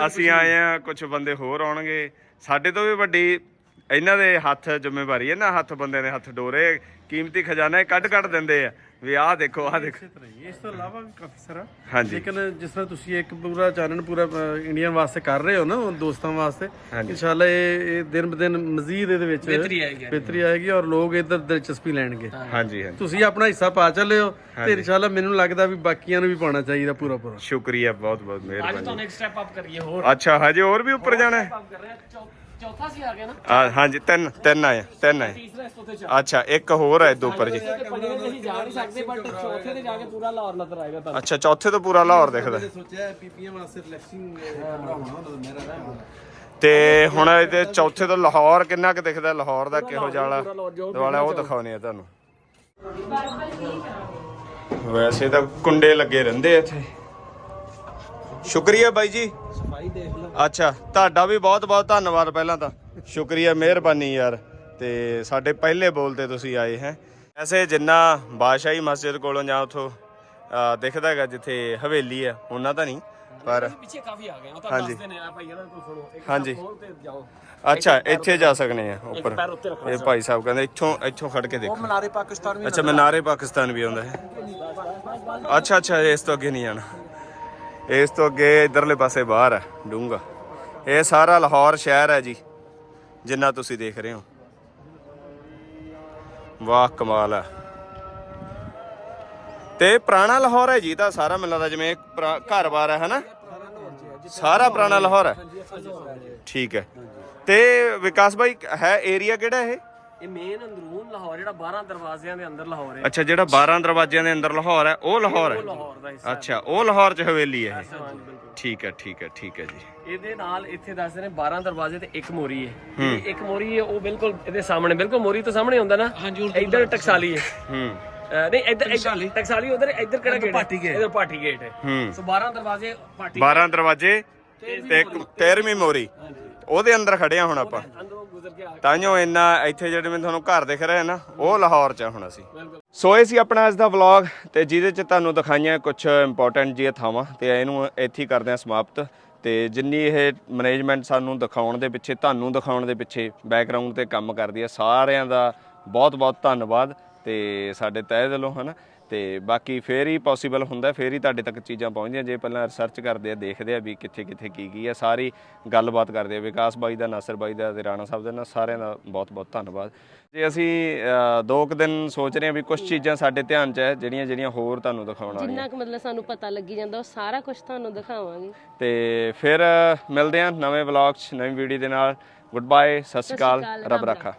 ਅਸੀਂ ਆਏ ਆ ਕੁਝ ਬੰਦੇ ਹੋਰ ਆਉਣਗੇ। ਸਾਡੇ ਤੋਂ ਵੀ ਵੱਡੀ ਇਹਨਾਂ ਦੇ ਹੱਥ ਜ਼ਿੰਮੇਵਾਰੀ ਹੈ ਨਾ ਹੱਥ ਬੰਦੇ ਨੇ ਹੱਥ ਡੋਰੇ ਕੀਮਤੀ ਖਜ਼ਾਨਾ ਇਹ ਕੱਢ ਕੱਢ ਦਿੰਦੇ ਆ। ਵੀ ਆਹ ਦੇਖੋ ਆਹ ਦੇਖੋ। ਇਸ ਤੋਂ ਇਲਾਵਾ ਵੀ ਕਾਫੀ ਸਾਰਾ। ਹਾਂਜੀ। ਲੇਕਿਨ ਜਿਸ ਤਰ੍ਹਾਂ ਤੁਸੀਂ ਇੱਕ ਪੂਰਾ ਚਾਨਣ ਪੂਰਾ ਇੰਡੀਆ ਵਾਸਤੇ ਕਰ ਰਹੇ ਹੋ ਨਾ ਉਹ ਦੋਸਤਾਂ ਵਾਸਤੇ ਇਨਸ਼ਾਅੱਲਾ ਇਹ ਇਹ ਦਿਨ ਬ ਦਿਨ ਮਜ਼ੀਦ ਇਹਦੇ ਵਿੱਚ ਬਿਹਤਰੀ ਆਏਗੀ। ਬਿਹਤਰੀ ਆਏਗੀ ਔਰ ਲੋਕ ਇਧਰ ਦਿਲਚਸਪੀ ਲੈਣਗੇ। ਹਾਂਜੀ ਹਾਂਜੀ। ਤੁਸੀਂ ਆਪਣਾ ਹਿੱਸਾ ਪਾ ਚੱਲਿਓ ਤੇ ਇਨਸ਼ਾਅੱਲਾ ਮੈਨੂੰ ਲੱਗਦਾ ਵੀ ਬਾਕੀਆਂ ਨੂੰ ਵੀ ਪਾਉਣਾ ਚਾਹੀਦਾ ਪੂਰਾ ਪੂਰਾ। ਸ਼ੁਕਰੀਆ ਬਹੁਤ ਬਹੁਤ ਅੱਜ ਮਿਹਰਬਾਨੀ ਤੁਹਾਨੂੰ ਇੱਕ ਸਟੈਪ ਅਪ ਕਰੀਏ ਹੋਰ। ਅੱਛਾ ਹਜੇ ਹੋਰ ਵੀ ਉੱਪਰ ਜਾਣਾ ਹੈ? ਕਰ ਰਹੇ ਹਾਂ। ਚੌ- ਚੌਥਾ ਸੀ ਆ ਗਿਆ ਨਾ? ਆ ਹਾਂਜੀ ਤਿੰਨ ਤਿੰਨ ਆਏ ਤਿੰਨ ਆਏ। ਤੀਸਰਾ ਇਸ ਤੋਂ ਤੇ ਅੱਛਾ ਇੱਕ ਹੋਰ ਹੈ ਦੋ ਉੱਪਰ ਜੀ। ਤੇ ਪੰਜਵੇਂ ਤੇ ਅਸੀਂ ਜਾ ਨਹੀਂ ਸਕਦੇ ਬਟ ਚੌਥੇ ਤੇ ਜਾ ਕੇ ਪੂਰਾ ਲਾਹੌਰ ਨਜ਼ਰ ਆਏਗਾ ਤੁਹਾਨੂੰ। ਅੱਛਾ ਚੌਥੇ ਤੋਂ ਪੂਰਾ ਲਾਹੌਰ ਦਿਖਦਾ। ਸੋਚਿਆ ਪੀਪੀਐਮ ਵਾਸਤੇ ਰਿਲੈਕਸਿੰਗ ਕਮਰਾ ਹੋਣਾ ਉਹਨਾਂ ਦਾ ਮੇਰਾ ਤੇ ਹੁਣ ਇਹਦੇ ਚੌਥੇ ਤੋਂ ਲਾਹੌਰ ਕਿੰਨਾ ਕੁ ਦਿਖਦਾ? ਲਾਹੌਰ ਦਾ ਕਿਹੋ ਜਿਹਾ ਵਾਲਾ ਉਹ ਦਿਖਾਉਣੇ ਆ ਤੁਹਾਨੂੰ। ਵੈਸੇ ਤਾਂ ਕੁੰਡੇ ਲੱਗੇ ਰਹਿੰਦੇ ਆ ਇੱਥੇ। ਸ਼ੁਕਰੀਆ ਬਾਈ ਜੀ। ਸਫ਼ਾਈ ਦੇਖ ਲਓ। ਅੱਛਾ ਤੁਹਾਡਾ ਵੀ ਬਹੁਤ ਬਹੁਤ ਧੰਨਵਾਦ ਪਹਿਲਾਂ ਤਾਂ। ਸ਼ੁਕਰੀਆ ਮਿਹਰਬਾਨੀ ਯਾਰ। ਤੇ ਸਾਡੇ ਪਹਿਲੇ ਬੋਲ ਤੇ ਤੁਸੀਂ ਆਏ ਹੈ। ਐਸੇ ਜਿੰਨਾ ਬਾਦਸ਼ਾਹੀ ਮਸਜਿਦ ਕੋਲੋਂ ਜਾਂ ਉਥੋਂ ਦਿਖਦਾ ਹੈਗਾ ਜਿੱਥੇ ਹਵੇਲੀ ਆ ਉਹਨਾਂ ਦਾ ਨਹੀਂ ਪਰ ਪਿੱਛੇ ਕਾਫੀ ਆ ਗਏ ਉਹ ਤਾਂ। ਦੱਸਦੇ ਨੇ ਆ ਭਾਈ ਇਹਨਾਂ ਕੋਲ ਸੁਣੋ ਇੱਕ ਹਾਂਜੀ। ਤੇ ਅੱਛਾ ਇੱਥੇ ਜਾ ਸਕਨੇ ਆ ਪੈਰ ਉੱਪਰ ਇਹ ਭਾਈ ਸਾਹਿਬ ਕਹਿੰਦੇ ਇੱਥੋਂ ਇੱਥੋਂ ਖੜ ਕੇ ਦੇਖੋ। ਮਨਾਰੇ ਪਾਕਿਸਤਾਨ ਵੀ ਅੱਛਾ ਮਨਾਰੇ ਪਾਕਿਸਤਾਨ ਵੀ ਆਉਂਦਾ ਹੈ। ਅੱਛਾ ਅੱਛਾ ਇਸ ਤੋਂ ਅੱਗੇ ਨਹੀਂ ਜਾਣਾ। ਇਸ ਤੋਂ ਅੱਗੇ ਇਧਰਲੇ ਪਾਸੇ ਬਾਹਰ ਹੈ ਡੂੰਗਾ ਇਹ ਸਾਰਾ ਲਾਹੌਰ ਸ਼ਹਿਰ ਹੈ ਜੀ, ਜਿੰਨਾ ਤੁਸੀਂ ਦੇਖ ਰਹੇ ਹੋ। ਵਾਹ, ਕਮਾਲ ਹੈ। ਤੇ ਪੁਰਾਣਾ ਲਾਹੌਰ ਹੈ ਜੀ ਤਾਂ ਸਾਰਾ ਮੈਨੂੰ ਲੱਗਦਾ ਜਿਵੇਂ ਘਰ-ਬਾਰ ਹੈ, ਹਨਾ? ਸਾਰਾ ਪੁਰਾਣਾ ਲਾਹੌਰ ਹੈ। ਠੀਕ ਹੈ। ਤੇ ਵਿਕਾਸ ਭਾਈ ਹੈ ਏਰੀਆ ਕਿਹੜਾ ਇਹ? ਇਹ ਮੇਨ ਅੰਦਰੂਨ ਲਾਹੌਰ ਜਿਹੜਾ 12 ਦਰਵਾਜ਼ਿਆਂ ਦੇ ਅੰਦਰ ਲਾਹੌਰ ਹੈ। ਅੱਛਾ ਜਿਹੜਾ 12 ਦਰਵਾਜ਼ਿਆਂ ਦੇ ਅੰਦਰ ਲਾਹੌਰ ਹੈ ਉਹ ਲਾਹੌਰ ਹੈ? ਲਾਹੌਰ ਦਾ ਹਿੱਸਾ ਅੱਛਾ ਉਹ ਲਾਹੌਰ ਚ ਹਵੇਲੀ ਹੈ ਇਹ? ਹਾਂਜੀ ਬਿਲਕੁਲ। ਠੀਕ ਹੈ ਠੀਕ ਹੈ ਠੀਕ ਹੈ ਜੀ। ਇਹਦੇ ਨਾਲ ਇੱਥੇ ਦੱਸਦੇ ਨੇ 12 ਦਰਵਾਜ਼ੇ ਤੇ ਇੱਕ ਮੋਰੀ ਹੈ। ਜਿਹੜੀ ਇੱਕ ਮੋਰੀ ਹੈ ਉਹ ਬਿਲਕੁਲ ਇਹਦੇ ਸਾਹਮਣੇ ਬਿਲਕੁਲ ਮੋਰੀ ਤੋਂ ਸਾਹਮਣੇ ਹੁੰਦਾ ਨਾ? ਹਾਂਜੀ ਇੱਧਰ ਟਕਸਾਲੀ ਹੈ। ਹੂੰ। ਅਹ ਨਹੀਂ ਇੱਧਰ ਟਕਸਾਲੀ। ਟਕਸਾਲੀ ਉਧਰ ਇੱਧਰ ਕਿਹੜਾ ਗੇਟ ਪਾਟੀ ਗੇਟ ਇੱਧਰ ਪਾਟੀ ਗੇਟ ਹੈ। ਹੂੰ। ਸੋ 12 ਦਰਵਾਜ਼ੇ ਪਾਟੀ 12 ਦਰਵਾਜ਼ੇ ਤੇ ਇੱਕ 13ਵੀਂ ਮੋਰੀ। ਉਹਦੇ ਅੰਦਰ ਖੜੇ ਆ ਹੁਣ ਆਪਾਂ। ਅੰਦਰੋਂ ਗੁਜ਼ਰ ਕੇ ਆ ਤਾਂਿਓ ਇੰਨਾ ਇੱਥੇ ਜਿਹੜੇ ਮੈਂ ਤੁਹਾਨੂੰ ਘਰ ਦਿਖ ਰਹੇ ਆ ਨਾ ਉਹ ਲਾਹੌਰ ਚ ਆ ਹੁਣ ਅਸੀਂ। ਸੋ ਇਹ ਸੀ ਆਪਣਾ ਅੱਜ ਦਾ ਵਲੌਗ ਤੇ ਜਿਹਦੇ ਚ ਤੁਹਾਨੂੰ ਦਿਖਾਈਆਂ ਕੁਝ ਇੰਪੋਰਟੈਂਟ ਜਿਹੀਆਂ ਥਾਵਾਂ ਤੇ ਇਹਨੂੰ ਇੱਥੇ ਹੀ ਕਰਦੇ ਆ ਸਮਾਪਤ। ਤੇ ਜਿੰਨੀ ਇਹ ਮੈਨੇਜਮੈਂਟ ਸਾਨੂੰ ਦਿਖਾਉਣ ਦੇ ਪਿੱਛੇ ਤੁਹਾਨੂੰ ਦਿਖਾਉਣ ਦੇ ਪਿੱਛੇ ਬੈਕਗ੍ਰਾਉਂਡ ਤੇ ਕੰਮ ਕਰਦੀ ਹੈ ਸਾਰਿਆਂ ਦਾ ਬਹੁਤ ਬਹੁਤ ਧੰਨਵਾਦ ਤੇ ਸਾਡੇ ਤਹਿ ਦਿਲੋਂ ਹਨਾ? ਤੇ ਬਾਕੀ ਫੇਰ ਹੀ ਪੋਸੀਬਲ ਹੁੰਦਾ ਫੇਰ ਹੀ ਤੁਹਾਡੇ ਤੱਕ ਚੀਜ਼ਾਂ ਪਹੁੰਚਦੀਆਂ। ਜੇ ਪਹਿਲਾਂ ਰਿਸਰਚ ਕਰਦੇ ਆ ਦੇਖਦੇ ਆ ਵੀ ਕਿੱਥੇ ਕਿੱਥੇ ਕੀ ਕੀ ਆ ਸਾਰੀ ਗੱਲਬਾਤ ਕਰਦੇ ਆ। ਵਿਕਾਸ ਬਾਈ ਦਾ ਨਾਸਰ ਬਾਈ ਦਾ ਤੇ ਰਾਣਾ ਸਾਹਿਬ ਦਾ ਨਾ ਸਾਰਿਆਂ ਦਾ ਬਹੁਤ ਬਹੁਤ ਧੰਨਵਾਦ। ਜੇ ਅਸੀਂ ਦੋ ਕੁ ਦਿਨ ਸੋਚ ਰਹੇ ਆ ਵੀ ਕੁਝ ਚੀਜ਼ਾਂ ਸਾਡੇ ਧਿਆਨ 'ਚ ਹੈ ਜਿਹੜੀਆਂ ਜਿਹੜੀਆਂ ਹੋਰ ਤੁਹਾਨੂੰ ਦਿਖਾਉਣ ਵਾਲੀਆਂ। ਜਿੰਨਾ ਕੁ ਮਤਲਬ ਸਾਨੂੰ ਪਤਾ ਲੱਗੀ ਜਾਂਦਾ ਉਹ ਸਾਰਾ ਕੁਝ ਤੁਹਾਨੂੰ ਦਿਖਾਵਾਂਗੇ। ਤੇ ਫਿਰ ਮਿਲਦੇ ਆ ਨਵੇਂ ਵਲੌਗ 'ਚ ਨਵੀਂ ਵੀਡੀਓ ਦੇ ਨਾਲ। ਗੁੱਡ ਬਾਏ ਸਤਿ ਸ਼੍ਰੀ ਅਕਾਲ ਰੱਬ ਰੱਖਾ।